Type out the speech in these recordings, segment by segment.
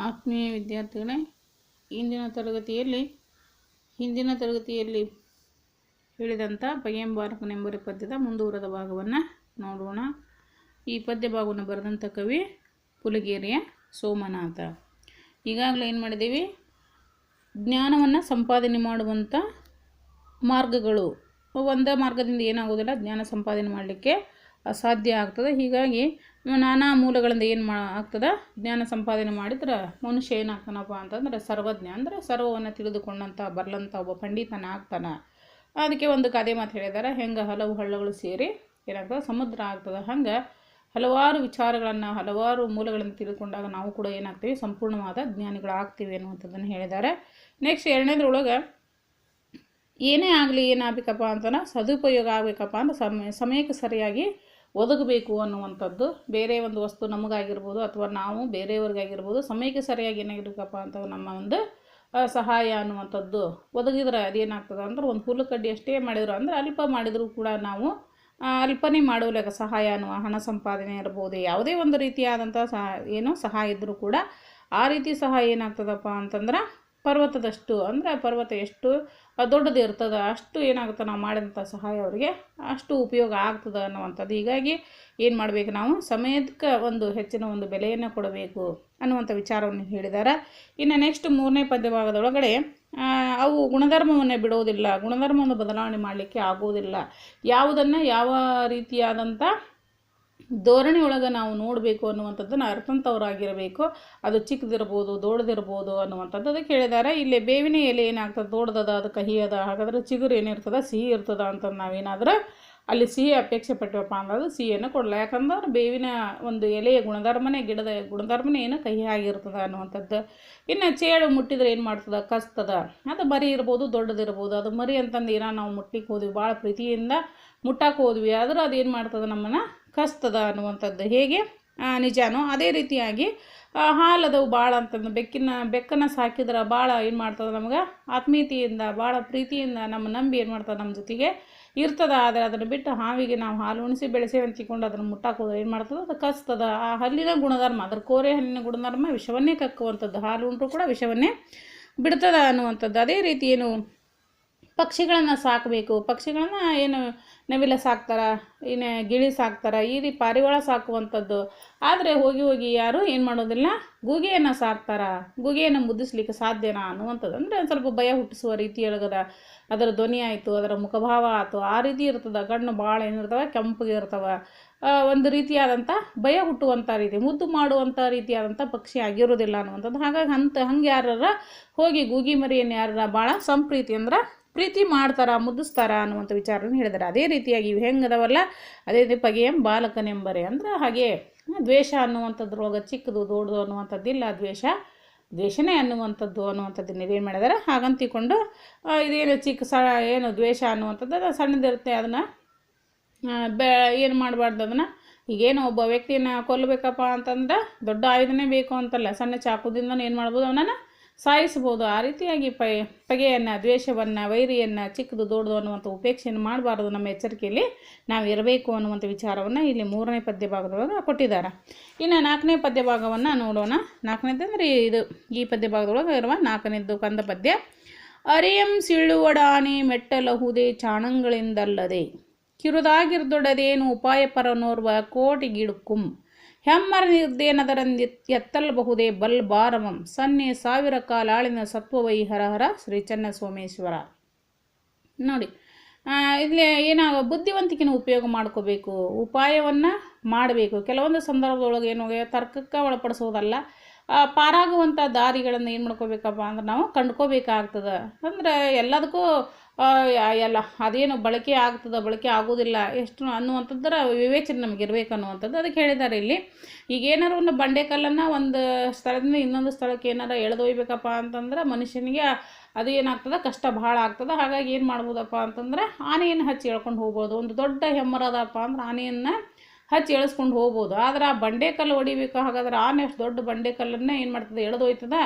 ಆತ್ಮೀಯ ವಿದ್ಯಾರ್ಥಿಗಳೇ, ಇಂದಿನ ತರಗತಿಯಲ್ಲಿ ಹಿಂದಿನ ತರಗತಿಯಲ್ಲಿ ಹೇಳಿದಂಥ ಪಯ್ಯಂಬಾರಕನೆಂಬರ ಪದ್ಯದ ಮುಂದುವರೆದ ಭಾಗವನ್ನು ನೋಡೋಣ. ಈ ಪದ್ಯ ಭಾಗವನ್ನು ಬರೆದಂಥ ಕವಿ ಪುಲಗೇರಿಯ ಸೋಮನಾಥ. ಈಗಾಗಲೇ ಏನು ಮಾಡಿದ್ದೀವಿ? ಜ್ಞಾನವನ್ನು ಸಂಪಾದನೆ ಮಾಡುವಂಥ ಮಾರ್ಗಗಳು. ಒಂದೇ ಮಾರ್ಗದಿಂದ ಏನಾಗೋದಿಲ್ಲ, ಜ್ಞಾನ ಸಂಪಾದನೆ ಮಾಡಲಿಕ್ಕೆ ಅಸಾಧ್ಯ ಆಗ್ತದೆ. ಹೀಗಾಗಿ ನಾನಾ ಮೂಲಗಳಿಂದ ಏನು ಮಾ ಆಗ್ತದೆ? ಜ್ಞಾನ ಸಂಪಾದನೆ ಮಾಡಿದ್ರೆ ಮನುಷ್ಯ ಏನಾಗ್ತಾನಪ್ಪ ಅಂತಂದ್ರೆ ಸರ್ವಜ್ಞ. ಅಂದರೆ ಸರ್ವವನ್ನು ತಿಳಿದುಕೊಂಡಂಥ ಬರಲಂಥ ಒಬ್ಬ ಪಂಡಿತನ ಆಗ್ತಾನೆ. ಅದಕ್ಕೆ ಒಂದು ಕಾದೆ ಮಾತು ಹೇಳಿದ್ದಾರೆ ಹೆಂಗೆ ಹಲವು ಹಳ್ಳಗಳು ಸೇರಿ ಏನಾಗ್ತದೆ ಸಮುದ್ರ ಆಗ್ತದೆ. ಹಂಗೆ ಹಲವಾರು ವಿಚಾರಗಳನ್ನು, ಹಲವಾರು ಮೂಲಗಳನ್ನು ತಿಳಿದುಕೊಂಡಾಗ ನಾವು ಕೂಡ ಏನಾಗ್ತೀವಿ? ಸಂಪೂರ್ಣವಾದ ಜ್ಞಾನಿಗಳು ಆಗ್ತೀವಿ ಅನ್ನುವಂಥದ್ದನ್ನು ಹೇಳಿದ್ದಾರೆ ನೆಕ್ಸ್ಟ್ ಎರಡನೇದ್ರೊಳಗೆ ಏನೇ ಆಗಲಿ ಏನಾಗಬೇಕಪ್ಪ ಅಂತನ ಸದುಪಯೋಗ ಆಗಬೇಕಪ್ಪ ಅಂದ್ರೆ ಸಮಯ ಸಮಯಕ್ಕೆ ಸರಿಯಾಗಿ ಒದಗಬೇಕು ಅನ್ನುವಂಥದ್ದು ಬೇರೆ ಒಂದು ವಸ್ತು ನಮಗಾಗಿರ್ಬೋದು ಅಥವಾ ನಾವು ಬೇರೆಯವ್ರಿಗಾಗಿರ್ಬೋದು ಸಮಯಕ್ಕೆ ಸರಿಯಾಗಿ ಏನಾಗಿರ್ಬೇಕಪ್ಪ ಅಂತ ನಮ್ಮ ಒಂದು ಸಹಾಯ ಅನ್ನುವಂಥದ್ದು ಒದಗಿದ್ರೆ ಅದೇನಾಗ್ತದೆ ಅಂದ್ರೆ ಒಂದು ಹುಲ್ಲು ಕಡ್ಡಿ ಅಷ್ಟೇ ಮಾಡಿದ್ರು ಅಂದ್ರೆ ಅಲ್ಪ ಮಾಡಿದರೂ ಕೂಡ ನಾವು ಅಲ್ಪನೇ ಮಾಡುವಲೆಗ ಸಹಾಯ ಅನ್ನುವ ಹಣ ಸಂಪಾದನೆ ಇರ್ಬೋದು. ಯಾವುದೇ ಒಂದು ರೀತಿಯಾದಂಥ ಸಹ, ಏನು ಸಹಾಯ ಇದ್ದರೂ ಕೂಡ ಆ ರೀತಿ ಸಹ ಏನಾಗ್ತದಪ್ಪ ಅಂತಂದ್ರೆ ಪರ್ವತದಷ್ಟು, ಅಂದರೆ ಪರ್ವತ ಎಷ್ಟು ದೊಡ್ಡದು ಇರ್ತದೆ ಅಷ್ಟು ಏನಾಗುತ್ತೆ ನಾವು ಮಾಡಿದಂಥ ಸಹಾಯ ಅವರಿಗೆ ಅಷ್ಟು ಉಪಯೋಗ ಆಗ್ತದೆ ಅನ್ನುವಂಥದ್ದು. ಹೀಗಾಗಿ ಏನು ಮಾಡಬೇಕು ನಾವು? ಸಮಯಕ್ಕೆ ಒಂದು ಹೆಚ್ಚಿನ ಒಂದು ಬೆಲೆಯನ್ನು ಕೊಡಬೇಕು ಅನ್ನುವಂಥ ವಿಚಾರವನ್ನು ಹೇಳಿದ್ದಾರೆ. ಇನ್ನು ನೆಕ್ಸ್ಟ್ ಮೂರನೇ ಪದ್ಯಭಾಗದೊಳಗಡೆ ಅವು ಗುಣಧರ್ಮವನ್ನೇ ಬಿಡೋದಿಲ್ಲ. ಗುಣಧರ್ಮವನ್ನು ಬದಲಾವಣೆ ಮಾಡಲಿಕ್ಕೆ ಆಗೋದಿಲ್ಲ. ಯಾವುದನ್ನು ಯಾವ ರೀತಿಯಾದಂಥ ಧೋರಣೆ ಒಳಗೆ ನಾವು ನೋಡಬೇಕು ಅನ್ನುವಂಥದ್ದನ್ನು ಅರ್ಥಂತವರಾಗಿರಬೇಕು. ಅದು ಚಿಕ್ಕದಿರ್ಬೋದು, ದೊಡ್ಡದಿರ್ಬೋದು ಅನ್ನುವಂಥದ್ದು ಅದಕ್ಕೆ ಹೇಳಿದ್ದಾರೆ. ಇಲ್ಲಿ ಬೇವಿನ ಎಲೆ ಏನಾಗ್ತದೆ? ದೊಡ್ಡದದ, ಅದು ಕಹಿ ಅದ ಹಾಗಾದ್ರೆ ಚಿಗುರು ಏನಿರ್ತದೆ? ಸಿಹಿ ಇರ್ತದ ಅಂತ ನಾವೇನಾದ್ರೆ ಅಲ್ಲಿ ಸಿಹಿ ಅಪೇಕ್ಷೆ ಪಟ್ಟಿವಪ್ಪ ಅದು ಸಿಹಿಯನ್ನು ಕೊಡಲ್ಲ. ಯಾಕಂದ್ರೆ ಬೇವಿನ ಒಂದು ಎಲೆಯ ಗುಣಧರ್ಮನೇ, ಗಿಡದ ಗುಣಧರ್ಮನೇ ಏನು ಕಹಿ ಆಗಿರ್ತದೆ ಅನ್ನುವಂಥದ್ದು. ಇನ್ನು ಚೇಳು ಮುಟ್ಟಿದ್ರೆ ಏನು ಮಾಡ್ತದೆ? ಕಸ್ತದ. ಅದು ಮರಿ ಇರ್ಬೋದು, ದೊಡ್ಡದಿರ್ಬೋದು. ಅದು ಮರಿ ಅಂತಂದು ಏನೋ ನಾವು ಮುಟ್ಲಿಕ್ಕೆ ಹೋದ್ವಿ. ಭಾಳ ಪ್ರೀತಿಯಿಂದ ಮುಟ್ಟಕ್ಕೆ ಹೋದ್ವಿ. ಆದ್ರೆ ಅದೇನು ಮಾಡ್ತದೆ ನಮ್ಮನ್ನು? ಕಸ್ತದ ಅನ್ನುವಂಥದ್ದು ಹೇಗೆ? ನಿಜಾನೋ? ಅದೇ ರೀತಿಯಾಗಿ ಹಾಲದವು ಭಾಳ ಅಂತಂದು ಬೆಕ್ಕಿನ, ಬೆಕ್ಕನ್ನು ಸಾಕಿದ್ರೆ ಭಾಳ ಏನು ಮಾಡ್ತದೆ ನಮ್ಗೆ? ಆತ್ಮೀಯತೆಯಿಂದ ಭಾಳ ಪ್ರೀತಿಯಿಂದ ನಮ್ಮ ನಂಬಿ ಏನು ಮಾಡ್ತದೆ ನಮ್ಮ ಜೊತೆಗೆ ಇರ್ತದ. ಆದರೆ ಅದನ್ನು ಬಿಟ್ಟು ಹಾವಿಗೆ ನಾವು ಹಾಲು ಉಣಿಸಿ ಬೆಳೆಸಿ ಅಂತ ತಿಳ್ಕೊಂಡು ಅದನ್ನು ಮುಟ್ಟಾಕೋದ್ರೆ ಏನು ಮಾಡ್ತದೆ? ಅದು ಕಸ್ತದ. ಆ ಹಲ್ಲಿನ ಗುಣಧರ್ಮ, ಅದರ ಕೋರೆ ಹಲ್ಲಿನ ಗುಣಧರ್ಮ ವಿಷವನ್ನೇ ಕಕ್ಕುವಂಥದ್ದು. ಹಾಲು ಉಂಟು ಕೂಡ ವಿಷವನ್ನೇ ಬಿಡ್ತದ ಅನ್ನುವಂಥದ್ದು. ಅದೇ ರೀತಿ ಏನು ಪಕ್ಷಿಗಳನ್ನು ಸಾಕಬೇಕು. ಪಕ್ಷಿಗಳನ್ನು ಏನು ನವಿಲ ಸಾಕ್ತಾರ ಇನ್ನು ಗಿಳಿ ಸಾಕ್ತಾರ ಈ ರೀತಿ ಪಾರಿವಾಳ ಸಾಕುವಂಥದ್ದು. ಆದರೆ ಹೋಗಿ ಹೋಗಿ ಯಾರು ಏನು ಮಾಡೋದಿಲ್ಲ, ಗೂಗೆಯನ್ನು ಸಾಕ್ತಾರ. ಗೂಗೆಯನ್ನು ಮುದ್ದಿಸ್ಲಿಕ್ಕೆ ಸಾಧ್ಯನಾ ಅನ್ನುವಂಥದ್ದು. ಅಂದರೆ ಸ್ವಲ್ಪ ಭಯ ಹುಟ್ಟಿಸುವ ರೀತಿಯೊಳಗದ ಅದರ ಧ್ವನಿ ಆಯಿತು, ಅದರ ಮುಖಭಾವ ಆಯಿತು ಆ ರೀತಿ ಇರ್ತದೆ, ಕಣ್ಣು ಭಾಳ ಏನಿರ್ತವೆ, ಕೆಂಪಗೆ ಇರ್ತವೆ. ಒಂದು ರೀತಿಯಾದಂಥ ಭಯ ಹುಟ್ಟುವಂಥ ರೀತಿ, ಮುದ್ದು ಮಾಡುವಂಥ ರೀತಿಯಾದಂಥ ಪಕ್ಷಿ ಆಗಿರೋದಿಲ್ಲ ಅನ್ನುವಂಥದ್ದು. ಹಾಗಾಗಿ ಹಂತ ಹಂಗೆ ಯಾರ ಹೋಗಿ ಗೂಗಿ ಮರಿಯನ್ನು ಯಾರ ಭಾಳ ಸಂಪ್ರೀತಿ ಅಂದ್ರೆ ಪ್ರೀತಿ ಮಾಡ್ತಾರ ಮುದ್ದಿಸ್ತಾರ ಅನ್ನುವಂಥ ವಿಚಾರನ ಹೇಳಿದ್ದಾರೆ. ಅದೇ ರೀತಿಯಾಗಿ ಇವು ಹೆಂಗದವಲ್ಲ? ಅದೇ ರೀತಿ ಪಗೆಯಂ ಬಾಲಕನೆಂಬರೆ. ಅಂದ್ರೆ ಹಾಗೆ ದ್ವೇಷ ಅನ್ನುವಂಥದ್ರೊಳಗೆ ಚಿಕ್ಕದು, ದೊಡ್ಡದು ಅನ್ನುವಂಥದ್ದಿಲ್ಲ. ದ್ವೇಷ, ದ್ವೇಷನೇ ಅನ್ನುವಂಥದ್ದು ಅನ್ನುವಂಥದ್ದನ್ನ ಇದೇನು ಮಾಡಿದಾರೆ? ಹಾಗಂತಿಕೊಂಡು ಇದೇನು ಚಿಕ್ಕ ಸ, ಏನು ದ್ವೇಷ ಅನ್ನುವಂಥದ್ದು, ಅದು ಸಣ್ಣದಿರುತ್ತೆ. ಅದನ್ನು ಬೆ, ಏನು ಮಾಡಬಾರ್ದು ಅದನ್ನು? ಈಗೇನು ಒಬ್ಬ ವ್ಯಕ್ತಿನ ಕೊಲ್ಲಬೇಕಪ್ಪ ಅಂತಂದ್ರೆ ದೊಡ್ಡ ಆಯುಧನೇ ಬೇಕು ಅಂತಲ್ಲ. ಸಣ್ಣ ಚಾಕುದಿಂದ ಏನು ಮಾಡ್ಬೋದು ಅವನನ್ನು? ಸಾಯಿಸ್ಬೋದು ಆ ರೀತಿಯಾಗಿ ಪೈ, ಪಗೆಯನ್ನು, ದ್ವೇಷವನ್ನು, ವೈರಿಯನ್ನು, ಚಿಕ್ಕದು, ದೊಡ್ಡದು ಅನ್ನುವಂಥ ಉಪೇಕ್ಷೆಯನ್ನು ಮಾಡಬಾರ್ದು ನಮ್ಮ ಎಚ್ಚರಿಕೆಯಲ್ಲಿ. ನಾವು ಇರಬೇಕು ಅನ್ನುವಂಥ ವಿಚಾರವನ್ನು ಇಲ್ಲಿ ಮೂರನೇ ಪದ್ಯ ಭಾಗದೊಳಗೆ ಕೊಟ್ಟಿದ್ದಾರೆ. ಇನ್ನು ನಾಲ್ಕನೇ ಪದ್ಯ ಭಾಗವನ್ನು ನೋಡೋಣ. ನಾಲ್ಕನೇದು ಅಂದರೆ ಇದು, ಈ ಪದ್ಯ ಭಾಗದೊಳಗೆ ಇರುವ ನಾಲ್ಕನೇದು ಕಂದ ಪದ್ಯ. ಅರಿಯಂ ಸಿಳ್ಳುವಡಾನೆ ಮೆಟ್ಟಲಹುದೇ ಚಾಣಂಗಳಿಂದಲ್ಲದೆ ಕಿರುದಾಗಿರ್ದೊಡದೇನು ಉಪಾಯ ಪರನೋರ್ವ ಕೋಟಿಗಿಡುಕುಂ. ಹೆಮ್ಮರ ನಿರ್ದೇನದರಂದಿ ಎತ್ತಲ್ಬಹುದೇ ಬಲ್ ಬಾರವಂ ಸನ್ನೆ ಸಾವಿರ ಕಾಲಾಳಿನ ಸತ್ವವೈ ಹರಹರ ಶ್ರೀ ಸೋಮೇಶ್ವರ ನೋಡಿ ಇಲ್ಲಿ ಏನಾಗ ಬುದ್ಧಿವಂತಿಕೆನ ಉಪಯೋಗ ಮಾಡ್ಕೋಬೇಕು, ಉಪಾಯವನ್ನು ಮಾಡಬೇಕು. ಕೆಲವೊಂದು ಸಂದರ್ಭದೊಳಗೆ ಏನು ತರ್ಕಕ್ಕೆ ಒಳಪಡಿಸೋದಲ್ಲ. ಪಾರಾಗುವಂಥ ದಾರಿಗಳನ್ನು ಏನು ಮಾಡ್ಕೋಬೇಕಪ್ಪ ಅಂದ್ರೆ ನಾವು ಕಂಡ್ಕೋಬೇಕಾಗ್ತದೆ. ಅಂದ್ರೆ ಎಲ್ಲದಕ್ಕೂ ಎಲ್ಲ, ಅದೇನು ಬಳಕೆ ಆಗ್ತದ ಬಳಕೆ ಆಗೋದಿಲ್ಲ ಎಷ್ಟು ಅನ್ನುವಂಥದ್ದರ ವಿವೇಚನೆ ನಮಗೆ ಇರಬೇಕು ಅನ್ನುವಂಥದ್ದು ಅದಕ್ಕೆ ಹೇಳಿದ್ದಾರೆ ಇಲ್ಲಿ. ಈಗ ಏನಾರು ಒಂದು ಬಂಡೆಕಲ್ಲನ್ನು ಒಂದು ಸ್ಥಳದಿಂದ ಇನ್ನೊಂದು ಸ್ಥಳಕ್ಕೆ ಏನಾರ ಎಳೆದೊಯ್ಬೇಕಪ್ಪ ಅಂತಂದ್ರೆ ಮನುಷ್ಯನಿಗೆ ಅದು ಏನಾಗ್ತದೆ, ಕಷ್ಟ ಭಾಳ ಆಗ್ತದೆ. ಹಾಗಾಗಿ ಏನು ಮಾಡ್ಬೋದಪ್ಪ ಅಂತಂದ್ರೆ ಆನೆಯನ್ನು ಹಚ್ಚಿ ಎಳ್ಕೊಂಡು ಹೋಗ್ಬೋದು. ಒಂದು ದೊಡ್ಡ ಹೆಮ್ಮರದಪ್ಪ ಅಂದ್ರೆ ಆನೆಯನ್ನು ಹಚ್ಚಿ ಎಳಿಸ್ಕೊಂಡು ಹೋಗ್ಬೋದು. ಆದ್ರೆ ಆ ಬಂಡೆಕಲ್ಲು ಹೊಡಿಬೇಕು ಹಾಗಾದ್ರೆ ಆನೆ ಅಷ್ಟು ದೊಡ್ಡ ಬಂಡೆಕಲ್ಲನ್ನೇ ಏನು ಮಾಡ್ತದೆ, ಎಳೆದೋಯ್ತದ?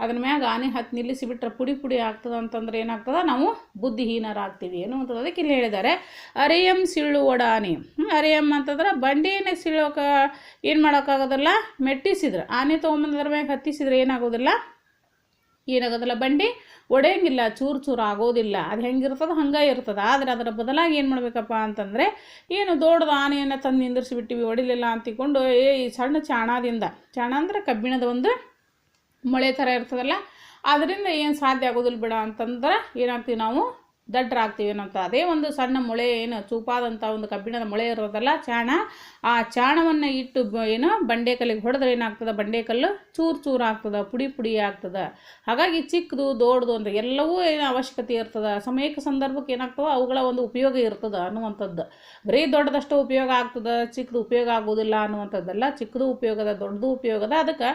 ಅದ್ರ ಮ್ಯಾಗ ಆನೆ ಹತ್ತಿ ನಿಲ್ಲಿಸಿಬಿಟ್ರೆ ಪುಡಿ ಪುಡಿ ಆಗ್ತದ ಅಂತಂದ್ರೆ ಏನಾಗ್ತದೆ? ನಾವು ಬುದ್ಧಿಹೀನರಾಗ್ತೀವಿ. ಏನು ಅಂತಂದ್ರೆ ಅದಕ್ಕೆ ಇಲ್ಲಿ ಹೇಳಿದ್ದಾರೆ. ಅರೆಯಂ ಸಿಳ್ಳು ಒಡ ಆನೆ. ಹ್ಮ್, ಅರೆಯಂ ಅಂತಂದ್ರೆ ಬಂಡಿನೇ ಸಿಳ್ಳೋಕೆ ಏನು ಮಾಡೋಕ್ಕಾಗೋದಿಲ್ಲ ಮೆಟ್ಟಿಸಿದ್ರೆ. ಆನೆ ತೊಗೊಂಬಂದ್ರ ಮ್ಯಾಗ ಹತ್ತಿಸಿದ್ರೆ ಏನಾಗೋದಿಲ್ಲ? ಏನಾಗೋದಿಲ್ಲ. ಬಂಡಿ ಒಡೆಯಂಗಿಲ್ಲ ಚೂರು ಚೂರು ಆಗೋದಿಲ್ಲ. ಅದು ಹೆಂಗಿರ್ತದೆ? ಹಂಗೆ ಇರ್ತದೆ. ಆದರೆ ಅದರ ಬದಲಾಗಿ ಏನು ಮಾಡಬೇಕಪ್ಪ ಅಂತಂದರೆ ಏನು ದೊಡ್ಡದು ಆನೆಯನ್ನು ತಂದು ನಿಂದಿರಿಸಿಬಿಟ್ಟಿವಿ ಹೊಡಿಲಿಲ್ಲ ಅಂತಿಕೊಂಡು ಏ ಈ ಸಣ್ಣ ಚಾಣದಿಂದ. ಚಾಣ ಅಂದರೆ ಕಬ್ಬಿಣದ ಒಂದು ಮೊಳೆ ಥರ ಇರ್ತದಲ್ಲ, ಅದರಿಂದ ಏನು ಸಾಧ್ಯ ಆಗೋದಿಲ್ಲ ಬಿಡ ಅಂತಂದ್ರೆ ಏನಾಗ್ತೀವಿ ನಾವು ದಡ್ಡರಾಗ್ತೀವಿ ಏನಂತ. ಅದೇ ಒಂದು ಸಣ್ಣ ಮೊಳೆ, ಏನು ಚೂಪಾದಂಥ ಒಂದು ಕಬ್ಬಿಣದ ಮೊಳೆ ಇರೋದಲ್ಲ ಚಾಣ ಆ ಚಾಣವನ್ನು ಇಟ್ಟು ಏನು ಬಂಡೆಕಲ್ಲಿಗೆ ಹೊಡೆದ್ರೆ ಏನಾಗ್ತದೆ? ಬಂಡೆಕಲ್ಲು ಚೂರು ಚೂರು ಆಗ್ತದೆ, ಪುಡಿ ಪುಡಿ ಆಗ್ತದೆ. ಹಾಗಾಗಿ ಚಿಕ್ಕದು ದೊಡ್ಡದು ಅಂತ ಎಲ್ಲವೂ ಏನು ಅವಶ್ಯಕತೆ ಇರ್ತದೆ. ಸಮಯಕ್ಕೆ ಸಂದರ್ಭಕ್ಕೆ ಏನಾಗ್ತವೆ ಅವುಗಳ ಒಂದು ಉಪಯೋಗ ಇರ್ತದೆ ಅನ್ನುವಂಥದ್ದು. ಬರೀ ದೊಡ್ಡದಷ್ಟು ಉಪಯೋಗ ಆಗ್ತದೆ ಚಿಕ್ಕದು ಉಪಯೋಗ ಆಗೋದಿಲ್ಲ ಅನ್ನುವಂಥದ್ದೆಲ್ಲ. ಚಿಕ್ಕದು ಉಪಯೋಗದ, ದೊಡ್ಡದು ಉಪಯೋಗದ. ಅದಕ್ಕೆ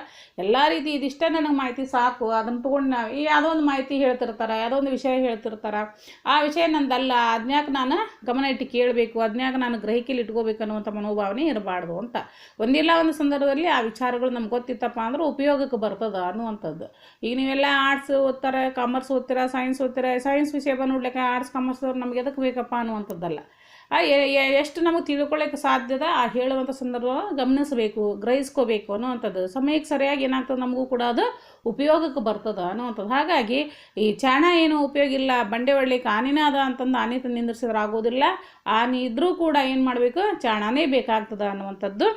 ಎಲ್ಲ ರೀತಿ ಇದಿಷ್ಟೇ ನನಗೆ ಮಾಹಿತಿ ಸಾಕು. ಅದನ್ನು ತೊಗೊಂಡು ನಾವು ಯಾವುದೋ ಒಂದು ಮಾಹಿತಿ ಹೇಳ್ತಿರ್ತಾರೆ, ಯಾವುದೋ ಒಂದು ವಿಷಯ ಹೇಳ್ತಿರ್ತಾರೆ. ಆ ವಿಷಯ ನಂದಲ್ಲ. ಅದನ್ಯಾಕೆ ನಾನು ಗಮನ ಇಟ್ಟು ಕೇಳಬೇಕು. ಅದ್ನ್ಯಾಕೆ ನಾನು ಗ್ರಹಿಕೆಯಲ್ಲಿ ಇಟ್ಕೋಬೇಕು ಅನ್ನುವಂಥ ಮನೋಭಾವನೆ ಇರಬಾರ್ದು ಅಂತ. ಒಂದಿಲ್ಲ ಒಂದು ಸಂದರ್ಭದಲ್ಲಿ ಆ ವಿಚಾರಗಳು ನಮ್ಗೆ ಗೊತ್ತಿತ್ತಪ್ಪ ಅಂದ್ರೆ ಉಪಯೋಗಕ್ಕೆ ಬರ್ತದೆ ಅನ್ನುವಂಥದ್ದು. ಈಗ ನೀವೆಲ್ಲ ಆರ್ಟ್ಸ್ ಓದ್ತಾರೆ ಕಾಮರ್ಸ್ ಓದ್ತೀರ ಸೈನ್ಸ್ ಓದ್ತೀರಾ ಸೈನ್ಸ್ ವಿಷಯ ಬಂದ್ಬಿಡ್ಲಿಕ್ಕೆ ಆರ್ಟ್ಸ್ ಕಾಮರ್ಸ್ ಅವ್ರು ನಮ್ಗೆ ಎದಕ್ಕೆ ಬೇಕಪ್ಪ ಅನ್ನುವಂಥದ್ದಲ್ಲ. ಎಷ್ಟು ನಮಗೆ ತಿಳ್ಕೊಳ್ಳೋಕೆ ಸಾಧ್ಯದ ಆ ಹೇಳುವಂಥ ಸಂದರ್ಭ ಗಮನಿಸಬೇಕು, ಗ್ರಹಿಸ್ಕೋಬೇಕು ಅನ್ನುವಂಥದ್ದು. ಸಮಯಕ್ಕೆ ಸರಿಯಾಗಿ ಏನಾಗ್ತದೆ ನಮಗೂ ಕೂಡ ಅದು ಉಪಯೋಗಕ್ಕೆ ಬರ್ತದೆ ಅನ್ನುವಂಥದ್ದು. ಹಾಗಾಗಿ ಈ ಚಾಣ ಏನು ಉಪಯೋಗ ಇಲ್ಲ ಬಂಡೆ ಹೊಡ್ಲಿಕ್ಕೆ ಆನೆನೇ ಅದ ಅಂತಂದು ಆನೆ ತಂದು ನಿಂದಿರ್ಸಿದ್ರೆ ಆಗೋದಿಲ್ಲ. ಆನೆ ಇದ್ದರೂ ಕೂಡ ಏನು ಮಾಡಬೇಕು? ಚಾಣನೇ ಬೇಕಾಗ್ತದೆ ಅನ್ನುವಂಥದ್ದು.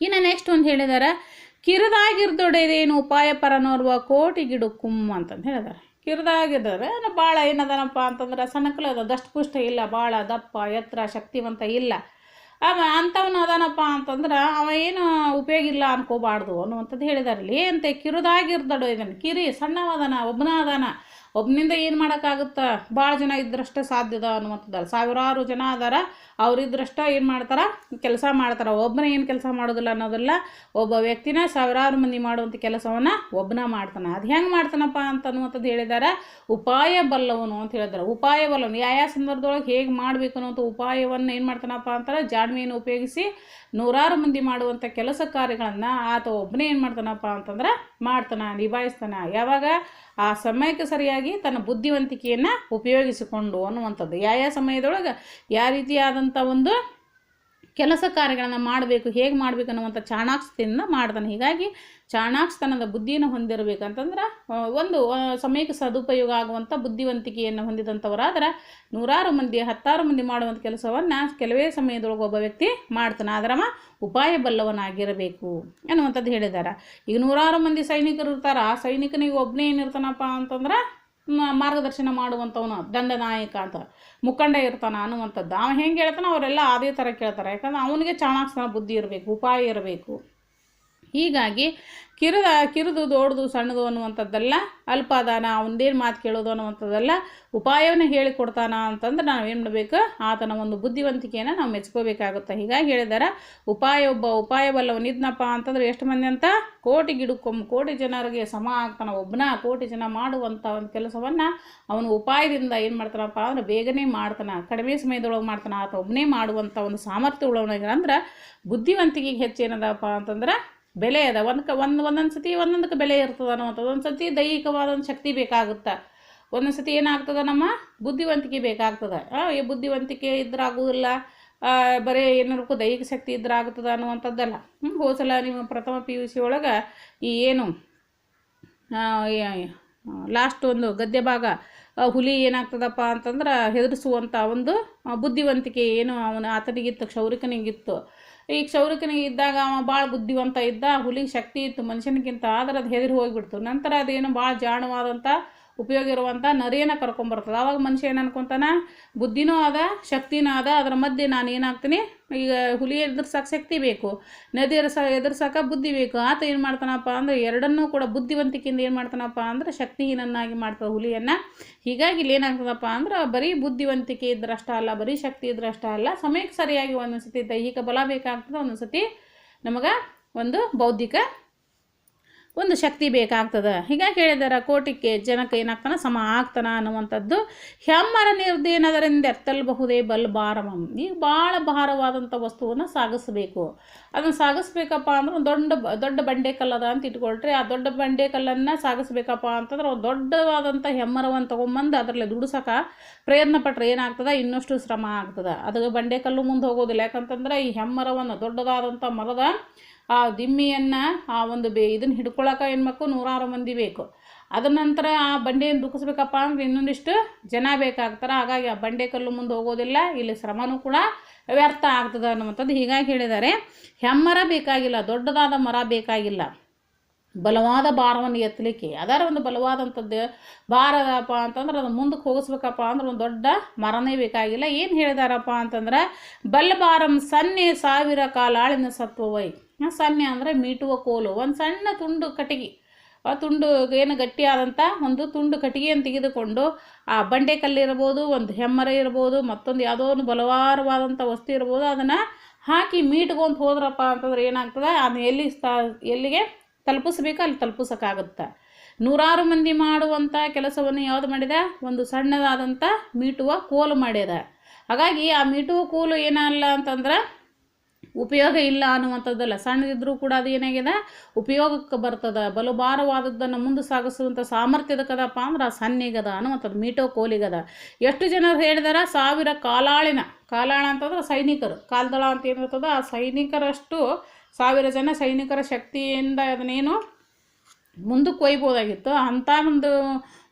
ಇನ್ನು ನೆಕ್ಸ್ಟ್ ಒಂದು ಹೇಳಿದಾರೆ ಕಿರಿದಾಗಿರ್ದೊಡೆಯದೇನು ಉಪಾಯ ಪರನೋರ್ವ ಕೋಟಿ ಗಿಡು ಕುಮ್ ಅಂತಂದು ಹೇಳಿದಾರೆ. ಕಿರಿದಾಗಿದ್ದಾರೆ ಭಾಳ ಏನದನಪ್ಪ ಅಂತಂದ್ರೆ ಸಣ್ಣಕಲ ಅದ ದಷ್ಟಪುಷ್ಟ ಇಲ್ಲ ಭಾಳ ದಪ್ಪ ಎತ್ತರ ಶಕ್ತಿವಂತ ಇಲ್ಲ. ಅವ ಅಂಥವ್ನು ಅದಾನಪ್ಪ ಅಂತಂದ್ರೆ ಅವ ಏನು ಉಪಯೋಗ ಇಲ್ಲ ಅನ್ಕೋಬಾರ್ದು ಅನ್ನುವಂಥದ್ದು ಹೇಳಿದಾರಲ್ಲಿ ಅಂತೆ ಕಿರಿದಾಗಿರ್ದಡು ಇದನ್ನು. ಕಿರಿ, ಸಣ್ಣವದಾನ ಒಬ್ಬನ ಅದಾನ ಒಬ್ಬನಿಂದ ಏನು ಮಾಡೋಕ್ಕಾಗುತ್ತಾ? ಭಾಳ ಜನ ಇದ್ರಷ್ಟೇ ಸಾಧ್ಯದ ಅನ್ನುವಂಥದ್ದಲ್ಲ. ಸಾವಿರಾರು ಜನ ಅದಾರ, ಅವರಿದ್ರಷ್ಟ ಏನು ಮಾಡ್ತಾರೆ? ಕೆಲಸ ಮಾಡ್ತಾರೆ. ಒಬ್ಬನ ಏನು ಕೆಲಸ ಮಾಡೋದಿಲ್ಲ ಅನ್ನೋದಿಲ್ಲ, ಒಬ್ಬ ವ್ಯಕ್ತಿನ ಸಾವಿರಾರು ಮಂದಿ ಮಾಡುವಂಥ ಕೆಲಸವನ್ನು ಒಬ್ಬನ ಮಾಡ್ತಾನೆ. ಅದು ಹೆಂಗೆ ಮಾಡ್ತಾನಪ್ಪ ಅಂತ ಅನ್ನುವಂಥದ್ದು ಹೇಳಿದ್ದಾರೆ ಉಪಾಯ ಬಲ್ಲವನು ಅಂತ ಹೇಳಿದ್ದಾರೆ ಉಪಾಯ ಬಲ್ಲವನು. ಯಾವ ಯಾವ ಸಂದರ್ಭದೊಳಗೆ ಹೇಗೆ ಮಾಡಬೇಕು ಅನ್ನೋಂಥ ಉಪಾಯವನ್ನು ಏನು ಮಾಡ್ತಾನಪ್ಪ ಅಂತಾರೆ ಜಾಣ್ಮೆಯನ್ನು ಉಪಯೋಗಿಸಿ ನೂರಾರು ಮಂದಿ ಮಾಡುವಂಥ ಕೆಲಸ ಕಾರ್ಯಗಳನ್ನು ಆತ ಒಬ್ಬನೇ ಏನು ಮಾಡ್ತಾನಪ್ಪ ಅಂತಂದ್ರೆ ಮಾಡ್ತಾನೆ, ನಿಭಾಯಿಸ್ತಾನೆ. ಯಾವಾಗ? ಆ ಸಮಯಕ್ಕೆ ಸರಿಯಾಗಿ ತನ್ನ ಬುದ್ಧಿವಂತಿಕೆಯನ್ನು ಉಪಯೋಗಿಸಿಕೊಂಡು ಅನ್ನುವಂಥದ್ದು. ಯಾವ ಯಾವ ಸಮಯದೊಳಗೆ ಯಾವ ರೀತಿಯಾದಂಥ ಒಂದು ಕೆಲಸ ಕಾರ್ಯಗಳನ್ನು ಮಾಡಬೇಕು, ಹೇಗೆ ಮಾಡಬೇಕು ಅನ್ನುವಂಥ ಚಾಣಾಕ್ಷತೆಯಿಂದ ಮಾಡ್ತಾನೆ. ಹೀಗಾಗಿ ಚಾಣಾಕ್ಷತನದ ಬುದ್ಧಿಯನ್ನು ಹೊಂದಿರಬೇಕಂತಂದ್ರೆ ಒಂದು ಸಮಯಕ್ಕೆ ಸದುಪಯೋಗ ಆಗುವಂಥ ಬುದ್ಧಿವಂತಿಕೆಯನ್ನು ಹೊಂದಿದಂಥವರಾದ್ರೆ ನೂರಾರು ಮಂದಿ, ಹತ್ತಾರು ಮಂದಿ ಮಾಡುವಂಥ ಕೆಲಸವನ್ನು ಕೆಲವೇ ಸಮಯದೊಳಗೆ ಒಬ್ಬ ವ್ಯಕ್ತಿ ಮಾಡ್ತಾನೆ. ಆದ್ರಮ್ಮ ಉಪಾಯ ಬಲ್ಲವನಾಗಿರಬೇಕು ಅನ್ನುವಂಥದ್ದು ಹೇಳಿದ್ದಾರೆ ಈಗ ನೂರಾರು ಮಂದಿ ಸೈನಿಕರು ಇರ್ತಾರೆ, ಆ ಸೈನಿಕನಿಗೆ ಒಬ್ಬನೇ ಏನಿರ್ತಾನಪ್ಪ ಅಂತಂದ್ರೆ ಮಾರ್ಗದರ್ಶನ ಮಾಡುವಂಥವನು ದಂಡನಾಯಕ ಅಂತ. ಮುಖಂಡ ಇರ್ತಾನೆ ಅನ್ನುವಂಥದ್ದು. ಅವ ಹೆಂಗೆ ಹೇಳ್ತಾನೆ ಅವರೆಲ್ಲ ಅದೇ ಥರ ಕೇಳ್ತಾರೆ. ಯಾಕಂದ್ರೆ ಅವನಿಗೆ ಚಾಣಾಕ್ಷನ ಬುದ್ಧಿ ಇರಬೇಕು, ಉಪಾಯ ಇರಬೇಕು. ಹೀಗಾಗಿ ಕಿರಿದ, ಕಿರಿದು ದೊಡ್ಡದು ಸಣ್ಣದು ಅನ್ನುವಂಥದ್ದೆಲ್ಲ, ಅಲ್ಪದಾನ ಅವನದೇನು ಮಾತು ಕೇಳೋದು ಅನ್ನುವಂಥದ್ದೆಲ್ಲ, ಉಪಾಯವನ್ನು ಹೇಳಿಕೊಡ್ತಾನ ಅಂತಂದ್ರೆ ನಾವು ಏನು ಮಾಡಬೇಕು? ಆತನ ಒಂದು ಬುದ್ಧಿವಂತಿಕೆಯನ್ನು ನಾವು ಮೆಚ್ಕೋಬೇಕಾಗುತ್ತೆ. ಹೀಗಾಗಿ ಹೇಳಿದಾರೆ, ಉಪಾಯ ಒಬ್ಬ ಉಪಾಯ ಬಲ್ಲವನಿದ್ನಪ್ಪ ಅಂತಂದ್ರೆ ಎಷ್ಟು ಮಂದಿ ಅಂತ? ಕೋಟಿ ಗಿಡಕ್ಕೊಮ್ಮೆ ಕೋಟಿ ಜನರಿಗೆ ಸಮ ಆಗ್ತಾನ. ಒಬ್ಬನ ಕೋಟಿ ಜನ ಮಾಡುವಂಥ ಒಂದು ಕೆಲಸವನ್ನು ಅವನು ಉಪಾಯದಿಂದ ಏನು ಮಾಡ್ತಾನಪ್ಪ ಅಂದ್ರೆ ಬೇಗನೆ ಮಾಡ್ತಾನೆ. ಕಡಿಮೆ ಸಮಯದೊಳಗೆ ಮಾಡ್ತಾನೆ. ಆತ ಒಬ್ಬನೇ ಮಾಡುವಂಥ ಒಂದು ಸಾಮರ್ಥ್ಯ ಉಳ್ಳವನಿಗೆ ಅಂದ್ರೆ ಬುದ್ಧಿವಂತಿಕೆಗೆ ಹೆಚ್ಚು ಏನದಪ್ಪ ಅಂತಂದ್ರೆ ಬೆಲೆ ಅದ. ಒಂದು ಕ ಒಂದು ಒಂದೊಂದು ಸತಿ ಒಂದೊಂದಕ್ಕೆ ಬೆಲೆ ಇರ್ತದೆ ಅನ್ನೋಂಥದ್ದು ಒಂದು ಸತಿ ದೈಹಿಕವಾದ ಒಂದು ಶಕ್ತಿ ಬೇಕಾಗುತ್ತೆ. ಒಂದೊಂದು ಸತಿ ಏನಾಗ್ತದೆ ನಮ್ಮ? ಬುದ್ಧಿವಂತಿಕೆ ಬೇಕಾಗ್ತದೆ. ಈ ಬುದ್ಧಿವಂತಿಕೆ ಇದ್ರೆ ಆಗೋದಿಲ್ಲ ಆ, ಬರೀ ಏನಾರಕ್ಕೂ ದೈಹಿಕ ಶಕ್ತಿ ಇದ್ರೆ ಆಗ್ತದೆ ಅನ್ನುವಂಥದ್ದಲ್ಲ. ಹ್ಞೂ ಹೋದ ಸಲ ನೀವು ಪ್ರಥಮ ಪಿ ಯು ಸಿ ಒಳಗೆ ಈ ಏನು ಲಾಸ್ಟ್ ಒಂದು ಗದ್ಯ ಭಾಗ ಹುಲಿ ಏನಾಗ್ತದಪ್ಪ ಅಂತಂದ್ರೆ ಹೆದರಿಸುವಂಥ ಒಂದು ಬುದ್ಧಿವಂತಿಕೆ ಏನು ಅವನ ಆತನಿಗಿತ್ತು ಕ್ಷೌರಿಕನಿಗಿತ್ತು. ಈ ಕ್ಷೌರಿಕನಿಗೆ ಇದ್ದಾಗ ಅವ ಭಾಳ ಬುದ್ಧಿವಂತ ಇದ್ದ ಹುಲಿ ಶಕ್ತಿ ಇತ್ತು, ಮನುಷ್ಯನಿಗಿಂತ ಆದ್ರೆ ಅದು ಹೆದರಿ ಹೋಗಿಬಿಡ್ತು. ನಂತರ ಅದೇನು ಭಾಳ ಜಾಣವಾದಂಥ ಉಪಯೋಗ ಇರುವಂಥ ನರಿಯನ್ನು ಕರ್ಕೊಂಬರ್ತದೆ. ಆವಾಗ ಮನುಷ್ಯ ಏನು ಅನ್ಕೊತಾನೆ? ಬುದ್ಧಿನೂ ಅದ ಶಕ್ತಿನೂ ಅದ ಅದರ ಮಧ್ಯೆ ನಾನು ಏನಾಗ್ತೀನಿ? ಈಗ ಹುಲಿ ಎದುರ್ಸಕ್ಕೆ ಶಕ್ತಿ ಬೇಕು. ನದಿ ಎದುರ್ಸ ಎದುರ್ಸಕ್ಕೆ ಬುದ್ಧಿ ಬೇಕು. ಆತ ಏನು ಮಾಡ್ತಾನಪ್ಪ ಅಂದ್ರೆ ಎರಡನ್ನೂ ಕೂಡ ಬುದ್ಧಿವಂತಿಕೆಯಿಂದ ಏನು ಮಾಡ್ತಾನಪ್ಪ ಅಂದ್ರೆ ಶಕ್ತಿಹೀನನ್ನಾಗಿ ಮಾಡ್ತದೆ ಹುಲಿಯನ್ನು. ಹೀಗಾಗಿ ಇಲ್ಲಿ ಏನಾಗ್ತದಪ್ಪ ಅಂದ್ರೆ ಬರೀ ಬುದ್ಧಿವಂತಿಕೆ ಇದ್ರಷ್ಟೇ ಅಲ್ಲ, ಬರೀ ಶಕ್ತಿ ಇದ್ರಷ್ಟೇ ಅಲ್ಲ, ಸಮಯಕ್ಕೆ ಸರಿಯಾಗಿ ಒಂದೊಂದು ಸತಿ ದೈಹಿಕ ಬಲ ಬೇಕಾಗ್ತದೆ ಒಂದೊಂದು ಸತಿ ನಮಗೆ ಒಂದು ಬೌದ್ಧಿಕ ಒಂದು ಶಕ್ತಿ ಬೇಕಾಗ್ತದೆ. ಹೀಗಾಗಿ ಹೇಳಿದಾರೆ ಕೋಟಿಗೆ ಜನಕ್ಕೆ ಏನಾಗ್ತಾನೆ? ಸಮ ಆಗ್ತಾನ ಅನ್ನುವಂಥದ್ದು ಹೆಮ್ಮರ ನಿರ್ದೇನದರಿಂದ ಎತ್ತಲ್ಬಹುದೇ ಬಲ್ ಭಾರಮಂ ಈಗ ಭಾಳ ಭಾರವಾದಂಥ ವಸ್ತುವನ್ನು ಸಾಗಿಸಬೇಕು. ಅದನ್ನು ಸಾಗಿಸ್ಬೇಕಪ್ಪ ಅಂದ್ರೆ ದೊಡ್ಡ ದೊಡ್ಡ ಬಂಡೆ ಕಲ್ಲದ ಅಂತ ಇಟ್ಕೊಳ್ರಿ. ಆ ದೊಡ್ಡ ಬಂಡೆ ಕಲ್ಲನ್ನು ಸಾಗಿಸ್ಬೇಕಪ್ಪ ಅಂತಂದ್ರೆ ಒಂದು ದೊಡ್ಡದಾದಂಥ ಹೆಮ್ಮರವನ್ನು ತೊಗೊಂಬಂದು ಅದರಲ್ಲಿ ದುಡಿಸಕ ಪ್ರಯತ್ನ ಪಟ್ಟರೆ ಏನಾಗ್ತದೆ? ಇನ್ನಷ್ಟು ಶ್ರಮ ಆಗ್ತದೆ. ಅದು ಬಂಡೆ ಕಲ್ಲು ಮುಂದೆ ಹೋಗೋದಿಲ್ಲ. ಯಾಕಂತಂದ್ರೆ ಈ ಹೆಮ್ಮರವನ್ನು ದೊಡ್ಡದಾದಂಥ ಮರದ ಆ ದಿಮ್ಮಿಯನ್ನು, ಆ ಒಂದು ಬೇ ಇದನ್ನು ಹಿಡ್ಕೊಳಕ್ಕೆ ಏನು ನೂರಾರು ಮಂದಿ ಬೇಕು. ಅದ ನಂತರ ಆ ಬಂಡೆಯನ್ನು ದುಃಖಿಸ್ಬೇಕಪ್ಪ ಅಂದ್ರೆ ಇನ್ನೊಂದಿಷ್ಟು ಜನ ಬೇಕಾಗ್ತಾರೆ. ಹಾಗಾಗಿ ಆ ಬಂಡೆ ಕಲ್ಲು ಮುಂದೆ ಹೋಗೋದಿಲ್ಲ, ಇಲ್ಲಿ ಶ್ರಮನೂ ಕೂಡ ವ್ಯರ್ಥ ಆಗ್ತದೆ ಅನ್ನುವಂಥದ್ದು ಹೀಗಾಗಿ ಹೇಳಿದ್ದಾರೆ. ಹೆಮ್ಮರ ಬೇಕಾಗಿಲ್ಲ, ದೊಡ್ಡದಾದ ಮರ ಬೇಕಾಗಿಲ್ಲ. ಬಲವಾದ ಭಾರವನ್ನು ಎತ್ತಲಿಕ್ಕೆ. ಅದರ ಒಂದು ಬಲವಾದಂಥದ್ದು ಭಾರದಪ್ಪ ಅಂತಂದ್ರೆ ಅದು ಮುಂದಕ್ಕೆ ಹೋಗಿಸ್ಬೇಕಪ್ಪ ಅಂದ್ರೆ ಒಂದು ದೊಡ್ಡ ಮರನೇ ಬೇಕಾಗಿಲ್ಲ. ಏನು ಹೇಳಿದಾರಪ್ಪ ಅಂತಂದ್ರೆ ಬಲ್ಲಭಾರಂ ಸನ್ನೆ ಸಾವಿರ ಕಾಲಾಳಿನ ಸತ್ವವೈ. ಸನ್ನೆ ಅಂದರೆ ಮೀಟುವ ಕೋಲು. ಒಂದು ಸಣ್ಣ ತುಂಡು ಕಟ್ಟಿಗೆ. ಆ ತುಂಡು ಏನು ಗಟ್ಟಿಯಾದಂಥ ಒಂದು ತುಂಡು ಕಟ್ಟಿಗೆಯನ್ನು ತೆಗೆದುಕೊಂಡು ಆ ಬಂಡೆ ಕಲ್ಲಿರ್ಬೋದು ಒಂದು ಹೆಮ್ಮರ ಇರ್ಬೋದು, ಮತ್ತೊಂದು ಯಾವುದೋ ಒಂದು ಬಲವಾರವಾದಂಥ ವಸ್ತು ಇರ್ಬೋದು, ಅದನ್ನು ಹಾಕಿ ಮೀಟ್ಕೊಂತ ಹೋದ್ರಪ್ಪ ಅಂತಂದ್ರೆ ಏನಾಗ್ತದೆ? ಅದನ್ನ ಎಲ್ಲಿ ಸ್ಥಾ ಎಲ್ಲಿಗೆ? ತಲುಪಿಸ್ಬೇಕು, ಅಲ್ಲಿ ತಲುಪಿಸೋಕ್ಕಾಗುತ್ತೆ. ನೂರಾರು ಮಂದಿ ಮಾಡುವಂಥ ಕೆಲಸವನ್ನು ಯಾವುದು ಮಾಡಿದೆ? ಒಂದು ಸಣ್ಣದಾದಂಥ ಮೀಟುವ ಕೋಲು ಮಾಡ್ಯದ ಹಾಗಾಗಿ ಆ ಮೀಟುವ ಕೋಲು ಏನಲ್ಲ ಅಂತಂದ್ರೆ ಉಪಯೋಗ ಇಲ್ಲ ಅನ್ನುವಂಥದ್ದಲ್ಲ. ಸಣ್ಣದಿದ್ದರೂ ಕೂಡ ಅದು ಏನಾಗಿದೆ? ಉಪಯೋಗಕ್ಕೆ ಬರ್ತದೆ. ಬಲು ಭಾರವಾದದ್ದನ್ನು ಮುಂದೆ ಸಾಗಿಸುವಂಥ ಸಾಮರ್ಥ್ಯದಕ್ಕದಪ್ಪ ಅಂದ್ರೆ ಆ ಸನ್ನಿಗದ ಅನ್ನುವಂಥದ್ದು ಮೀಟೋ ಕೋಲಿಗದ. ಎಷ್ಟು ಜನ ಹೇಳಿದಾರ? ಸಾವಿರ ಕಾಲಾಳಿನ. ಕಾಲಾಳ ಅಂತಂದ್ರೆ ಸೈನಿಕರು. ಕಾಲ್ದಳ ಅಂತ ಏನಿರ್ತದೆ? ಆ ಸೈನಿಕರಷ್ಟು ಸಾವಿರ ಜನ ಸೈನಿಕರ ಶಕ್ತಿಯಿಂದ ಅದನ್ನೇನು ಮುಂದಕ್ಕೆ ಒಯ್ಬೋದಾಗಿತ್ತು ಅಂಥ ಒಂದು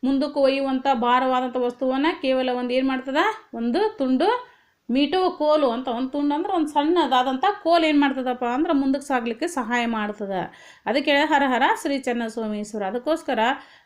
ಮುಂದಕ್ಕೆ ಒಯ್ಯುವಂಥ ಭಾರವಾದಂಥ ವಸ್ತುವನ್ನು ಕೇವಲ ಒಂದು ಏನು ಮಾಡ್ತದ? ಒಂದು ತುಂಡು ಮೀಟೋ ಕೋಲು ಅಂತ, ಒಂದು ತುಂಡು ಅಂದ್ರೆ ಒಂದು ಸಣ್ಣದಾದಂಥ ಕೋಲು ಏನು ಮಾಡ್ತದಪ್ಪ ಅಂದ್ರೆ ಮುಂದಕ್ಕೆ ಸಾಗಲಿಕ್ಕೆ ಸಹಾಯ ಮಾಡ್ತದೆ. ಅದಕ್ಕೆ ಹರ ಹರ ಶ್ರೀ ಚನ್ನಸ್ವಾಮೀಶ್ವರ. ಅದಕ್ಕೋಸ್ಕರ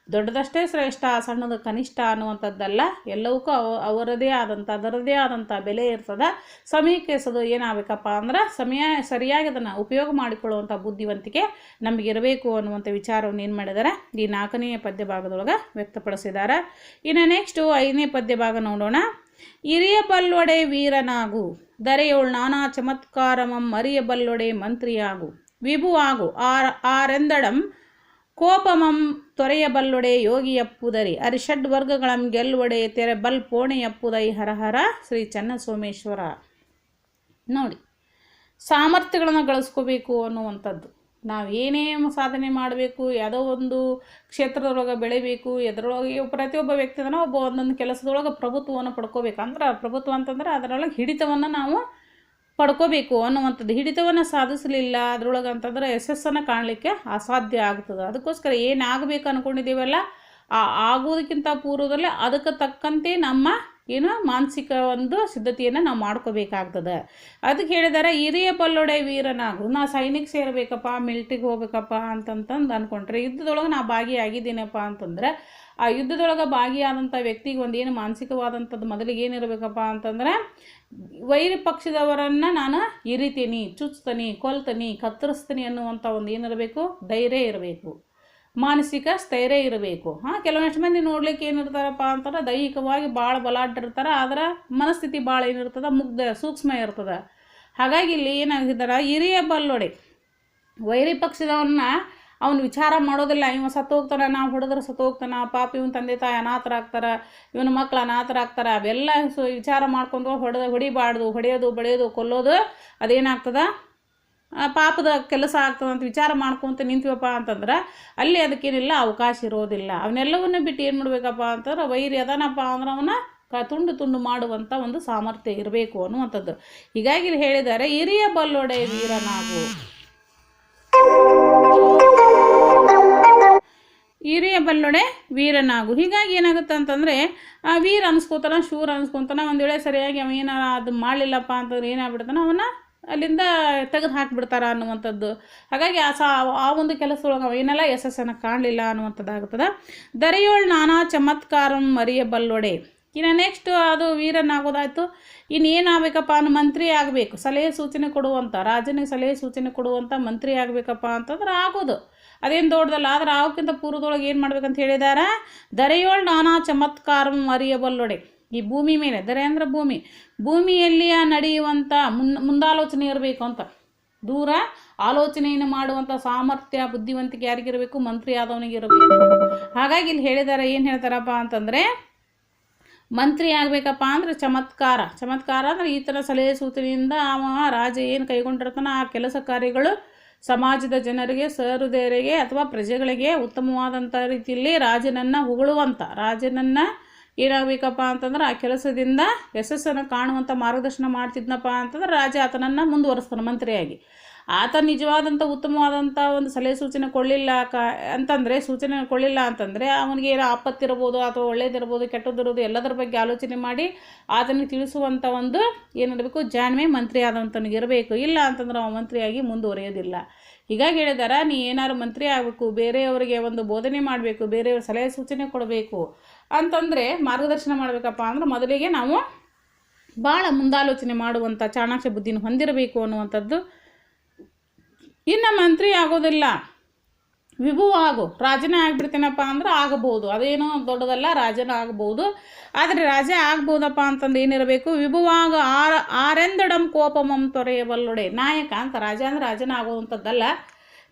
ದೊಡ್ಡದಷ್ಟೇ ಶ್ರೇಷ್ಠ, ಸಣ್ಣದು ಕನಿಷ್ಠ ಅನ್ನುವಂಥದ್ದಲ್ಲ. ಎಲ್ಲವಕ್ಕೂ ಅವ, ಅವರದೇ ಆದಂಥ ಅದರದೇ ಆದಂಥ ಬೆಲೆ ಇರ್ತದೆ. ಸಮಯಕ್ಕೆ ಸದು ಏನಾಗಬೇಕಪ್ಪ ಅಂದ್ರೆ ಸಮಯ ಸರಿಯಾಗಿ ಅದನ್ನು ಉಪಯೋಗ ಮಾಡಿಕೊಳ್ಳುವಂಥ ಬುದ್ಧಿವಂತಿಕೆ ನಮಗಿರಬೇಕು ಅನ್ನುವಂಥ ವಿಚಾರವನ್ನು ಏನು ಮಾಡಿದ್ದಾರೆ ಈ ನಾಲ್ಕನೆಯ ಪದ್ಯ ಭಾಗದೊಳಗೆ ವ್ಯಕ್ತಪಡಿಸಿದ್ದಾರೆ ಇನ್ನು ನೆಕ್ಸ್ಟು ಐದನೇ ಪದ್ಯ ಭಾಗ ನೋಡೋಣ. ಹಿರಿಯ ಬಲ್ಲೊಡೆ ವೀರನಾಗು, ದರೆಯೋಳ್ ನಾನಾ ಚಮತ್ಕಾರಮಂ ಮರಿಯ ಬಲ್ಲೊಡೆ ಮಂತ್ರಿಯಾಗು, ವಿಭುವಾಗು, ಆರ್, ಆರೆಂದಡಂ ಕೋಪಮಂ ತೊರೆಯಬಲ್ಲೊಡೆ ಯೋಗಿಯಪ್ಪುದರಿ. ಅರಿಷಡ್ ವರ್ಗಗಳಂ ಗೆಲ್ಲೊಡೆ ತೆರೆ ಬಲ್ ಪೋಣೆಯಪ್ಪುದೈ ಹರಹರ ಶ್ರೀ ಚನ್ನಸೋಮೇಶ್ವರ. ನೋಡಿ, ಸಾಮರ್ಥ್ಯಗಳನ್ನು ಗಳಿಸ್ಕೋಬೇಕು ಅನ್ನುವಂಥದ್ದು. ನಾವು ಏನೇ ಸಾಧನೆ ಮಾಡಬೇಕು, ಯಾವುದೋ ಒಂದು ಕ್ಷೇತ್ರದೊಳಗೆ ಬೆಳಿಬೇಕು, ಎದರೊಳಗೆ ಪ್ರತಿಯೊಬ್ಬ ವ್ಯಕ್ತಿದನ ಒಬ್ಬ ಒಂದೊಂದು ಕೆಲಸದೊಳಗೆ ಪ್ರಭುತ್ವವನ್ನು ಪಡ್ಕೋಬೇಕು. ಅಂದ್ರೆ ಪ್ರಭುತ್ವ ಅಂತಂದ್ರೆ ಅದರೊಳಗೆ ಹಿಡಿತವನ್ನು ನಾವು ಪಡ್ಕೋಬೇಕು ಅನ್ನುವಂಥದ್ದು. ಹಿಡಿತವನ್ನು ಸಾಧಿಸಲಿಲ್ಲ ಅದ್ರೊಳಗೆ ಅಂತಂದ್ರೆ ಯಶಸ್ಸನ್ನು ಕಾಣಲಿಕ್ಕೆ ಅಸಾಧ್ಯ ಆಗ್ತದೆ. ಅದಕ್ಕೋಸ್ಕರ ಏನಾಗಬೇಕು ಅಂದ್ಕೊಂಡಿದ್ದೀವಲ್ಲ ಆ ಆಗೋದಕ್ಕಿಂತ ಪೂರ್ವದಲ್ಲೇ ಅದಕ್ಕೆ ತಕ್ಕಂತೆ ನಮ್ಮ ಏನು ಮಾನಸಿಕ ಒಂದು ಸಿದ್ಧತೆಯನ್ನು ನಾವು ಮಾಡ್ಕೋಬೇಕಾಗ್ತದೆ. ಅದಕ್ಕೆ ಹೇಳಿದಾರೆ, ಹಿರಿಯ ಪಲ್ಲೊಡೆ ವೀರನಾಗು ನಾ ಸೈನಿಕ ಸೇರಬೇಕಪ್ಪ, ಮಿಲ್ಟ್ರಿಗೆ ಹೋಗ್ಬೇಕಪ್ಪ ಅಂತಂತಂದು ಅಂದ್ಕೊಂಡ್ರೆ ಯುದ್ಧದೊಳಗೆ ನಾ ಭಾಗಿಯಾಗಿದ್ದೀನಪ್ಪ ಅಂತಂದ್ರೆ ಆ ಯುದ್ಧದೊಳಗೆ ಭಾಗಿಯಾದಂಥ ವ್ಯಕ್ತಿಗೆ ಒಂದು ಏನು ಮಾನಸಿಕವಾದಂಥದ್ದು ಮೊದಲಿಗೆ ಏನಿರಬೇಕಪ್ಪ ಅಂತಂದ್ರೆ, ವೈರಿ ಪಕ್ಷದವರನ್ನು ನಾನು ಇರಿತೀನಿ, ಚುಚ್ತೀನಿ, ಕೊಲ್ತೀನಿ, ಕತ್ತರಿಸ್ತೀನಿ ಅನ್ನುವಂಥ ಒಂದು ಏನಿರಬೇಕು? ಧೈರ್ಯ ಇರಬೇಕು. ಮಾನಸಿಕ ಸ್ಥೈರ್ಯ ಇರಬೇಕು. ಹಾಂ, ಕೆಲವೊಂದಷ್ಟು ಮಂದಿ ನೋಡ್ಲಿಕ್ಕೆ ಏನಿರ್ತಾರಪ್ಪ ಅಂತಂದ್ರೆ, ದೈಹಿಕವಾಗಿ ಭಾಳ ಬಲಾಢ್ಯರ್ತಾರೆ ಆದ್ರೆ ಮನಸ್ಥಿತಿ ಭಾಳ ಏನಿರ್ತದೆ? ಮುಗ್ಧ, ಸೂಕ್ಷ್ಮ ಇರ್ತದೆ. ಹಾಗಾಗಿ ಇಲ್ಲಿ ಏನಾಗಿದ್ದಾರೆ ಹಿರಿಯ ಬಲ್ಲೊಡೆ ವೈರಿ ಪಕ್ಷದವನ್ನ ಅವ್ನು ವಿಚಾರ ಮಾಡೋದಿಲ್ಲ ಇವ ಸತ್ತು ಹೋಗ್ತಾನೆ, ನಾವು ಹೊಡೆದ್ರೆ ಸತ್ತು ಹೋಗ್ತಾನೆ ಪಾಪ ಇವನ ತಂದೆ ತಾಯಿ ಅನಾಥರಾಗ್ತಾರೆ ಇವನ ಮಕ್ಳು ಅನಾಥರಾಗ್ತಾರೆ ಅವೆಲ್ಲ ಸೊ ವಿಚಾರ ಮಾಡ್ಕೊಂಡು ಹೊಡೆದ, ಹೊಡಿಬಾರ್ದು, ಹೊಡೆಯೋದು, ಬಡಿಯೋದು, ಕೊಲ್ಲೋದು ಅದೇನಾಗ್ತದೆ? ಪಾಪದ ಕೆಲಸ ಆಗ್ತದೆ ಅಂತ ವಿಚಾರ ಮಾಡ್ಕೊಂತ ನಿಂತೀವಪ್ಪ ಅಂತಂದ್ರೆ ಅಲ್ಲಿ ಅದಕ್ಕೇನಿಲ್ಲ, ಅವಕಾಶ ಇರೋದಿಲ್ಲ. ಅವನ್ನೆಲ್ಲವನ್ನೂ ಬಿಟ್ಟು ಏನು ಮಾಡಬೇಕಪ್ಪ ಅಂತಂದ್ರೆ ವೈರಿ ಅದಾನಪ್ಪ ಅಂದ್ರೆ ಅವನ ತುಂಡು ತುಂಡು ಮಾಡುವಂಥ ಒಂದು ಸಾಮರ್ಥ್ಯ ಇರಬೇಕು ಅನ್ನುವಂಥದ್ದು. ಹೀಗಾಗಿ ಹೇಳಿದ್ದಾರೆ, ಹಿರಿಯ ಬಲ್ಲೊಡೆ ವೀರನಾಗು. ಹಿರಿಯ ಬಲ್ಲೊಡೆ ವೀರನಾಗು. ಹೀಗಾಗಿ ಏನಾಗುತ್ತೆ ಅಂತಂದರೆ, ಆ ವೀರ ಅನ್ಸ್ಕೋತಾನ, ಶೂರ್ ಅನ್ಸ್ಕೊತಾನ, ಒಂದು ವೇಳೆ ಸರಿಯಾಗಿ ಅವ ಏನಾರ ಅದು ಮಾಡಲಿಲ್ಲಪ್ಪ ಅಂತಂದ್ರೆ ಏನಾಗ್ಬಿಡ್ತಾನ, ಅವನ್ನ ಅಲ್ಲಿಂದ ತೆಗೆದು ಹಾಕಿಬಿಡ್ತಾರ ಅನ್ನುವಂಥದ್ದು. ಹಾಗಾಗಿ ಆ ಸಾ, ಆ ಒಂದು ಕೆಲಸದೊಳಗೆ ಅವ ಏನೆಲ್ಲ ಯಶಸ್ಸನ್ನು ಕಾಣಲಿಲ್ಲ ಅನ್ನುವಂಥದ್ದಾಗುತ್ತದೆ. ದರೆಯೋಳ್ ನಾನಾ ಚಮತ್ಕಾರಂ ಮರಿಯಬಲ್ಲೊಡೆ ಇನ್ನು ನೆಕ್ಸ್ಟ್ ಅದು ವೀರನಾಗೋದಾಯಿತು. ಇನ್ನು ಏನಾಗಬೇಕಪ್ಪ ಅನ್ನೋ ಮಂತ್ರಿ ಆಗಬೇಕು. ಸಲಹೆ ಸೂಚನೆ ಕೊಡುವಂಥ ರಾಜನಿಗೆ ಸಲಹೆ ಸೂಚನೆ ಕೊಡುವಂಥ ಮಂತ್ರಿ ಆಗಬೇಕಪ್ಪ ಅಂತಂದ್ರೆ ಆಗೋದು. ಅದೇನು ದೊಡ್ಡದಲ್ಲ? ಆದ್ರೆ ಅವಕ್ಕಿಂತ ಪೂರ್ವದೊಳಗೆ ಏನು ಮಾಡ್ಬೇಕಂತ ಹೇಳಿದಾರ? ದರೆಯೋಳ್ ನಾನಾ ಚಮತ್ಕಾರ ಮರಿಯಬಲ್ಲೊಡೆ ಈ ಭೂಮಿ ಮೇಲೆ, ದರೆ ಅಂದ್ರೆ ಭೂಮಿ. ಭೂಮಿಯಲ್ಲಿ ನಡೆಯುವಂಥ ಮುನ್, ಮುಂದಾಲೋಚನೆ ಇರಬೇಕು ಅಂತ. ದೂರ ಆಲೋಚನೆಯನ್ನು ಮಾಡುವಂಥ ಸಾಮರ್ಥ್ಯ, ಬುದ್ಧಿವಂತಿಕೆ ಯಾರಿಗಿರಬೇಕು? ಮಂತ್ರಿ ಆದವನಿಗೆ ಇರಬೇಕು. ಹಾಗಾಗಿ ಇಲ್ಲಿ ಹೇಳಿದ್ದಾರೆ ಏನು ಹೇಳ್ತಾರಪ್ಪ ಅಂತಂದರೆ, ಮಂತ್ರಿ ಆಗಬೇಕಪ್ಪ ಅಂದ್ರೆ ಚಮತ್ಕಾರ. ಚಮತ್ಕಾರ ಅಂದರೆ ತರ ಸಲಹೆ ಸೂಚನೆಯಿಂದ ಅವ ರಾಜ ಏನು ಕೈಗೊಂಡಿರ್ತಾನ ಆ ಕೆಲಸ ಕಾರ್ಯಗಳು ಸಮಾಜದ ಜನರಿಗೆ, ಸಹೃದಯರಿಗೆ ಅಥವಾ ಪ್ರಜೆಗಳಿಗೆ ಉತ್ತಮವಾದಂಥ ರೀತಿಯಲ್ಲಿ ರಾಜನನ್ನು ಹೊಗಳುವಂಥ ರಾಜನನ್ನು ಏನಾಗಬೇಕಪ್ಪ ಅಂತಂದ್ರೆ ಆ ಕೆಲಸದಿಂದ ಯಶಸ್ಸನ್ನು ಕಾಣುವಂಥ ಮಾರ್ಗದರ್ಶನ ಮಾಡ್ತಿದ್ನಪ್ಪ ಅಂತಂದ್ರೆ ರಾಜ ಆತನನ್ನು ಮುಂದುವರಿಸ್ತಾನೆ ಮಂತ್ರಿಯಾಗಿ. ಆತ ನಿಜವಾದಂಥ ಉತ್ತಮವಾದಂಥ ಒಂದು ಸಲಹೆ ಸೂಚನೆ ಕೊಡಲಿಲ್ಲ ಕ, ಅಂತಂದರೆ, ಸೂಚನೆ ಕೊಡಲಿಲ್ಲ ಅಂತಂದರೆ, ಅವನಿಗೆ ಏನೋ ಆಪತ್ತಿರ್ಬೋದು ಅಥವಾ ಒಳ್ಳೇದಿರ್ಬೋದು ಕೆಟ್ಟದ್ದಿರ್ಬೋದು ಎಲ್ಲದರ ಬಗ್ಗೆ ಆಲೋಚನೆ ಮಾಡಿ ಆತನಿಗೆ ತಿಳಿಸುವಂಥ ಒಂದು ಏನಿರಬೇಕು ಜಾಣ್ಮೆ ಮಂತ್ರಿ ಆದಂತನಿಗೆ ಇರಬೇಕು. ಇಲ್ಲ ಅಂತಂದ್ರೆ ಅವ ಮಂತ್ರಿಯಾಗಿ ಮುಂದುವರಿಯೋದಿಲ್ಲ. ಹೀಗಾಗಿ ಹೇಳಿದಾರ, ನೀ ಏನಾದ್ರು ಮಂತ್ರಿ ಆಗಬೇಕು, ಬೇರೆಯವರಿಗೆ ಒಂದು ಬೋಧನೆ ಮಾಡಬೇಕು, ಬೇರೆಯವ್ರ ಸಲಹೆ ಸೂಚನೆ ಕೊಡಬೇಕು ಅಂತಂದರೆ ಮಾರ್ಗದರ್ಶನ ಮಾಡಬೇಕಪ್ಪ ಅಂದ್ರೆ ಮೊದಲಿಗೆ ನಾವು ಭಾಳ ಮುಂದಾಲೋಚನೆ ಮಾಡುವಂಥ ಚಾಣಾಕ್ಷ ಬುದ್ಧಿನ ಹೊಂದಿರಬೇಕು ಅನ್ನುವಂಥದ್ದು ಇನ್ನು ಮಂತ್ರಿ ಆಗೋದಿಲ್ಲ. ವಿಭು ಆಗು, ರಾಜನೇ ಆಗ್ಬಿಡ್ತೀನಪ್ಪ ಅಂದ್ರೆ ಆಗಬಹುದು. ಅದೇನೋ ದೊಡ್ಡದಲ್ಲ, ರಾಜನ ಆಗಬಹುದು. ಆದರೆ ರಾಜ ಆಗ್ಬೋದಪ್ಪ ಅಂತಂದು ಏನಿರಬೇಕು? ವಿಭುವಾಗ ಆರ, ಆರೆಂದಡಂ ಕೋಪಮಂ ತೊರೆಯಬಲ್ಲೊಡೆ ನಾಯಕ ಅಂತ ರಾಜ ಅಂದ್ರೆ ರಾಜನ ಆಗುವಂಥದ್ದಲ್ಲ.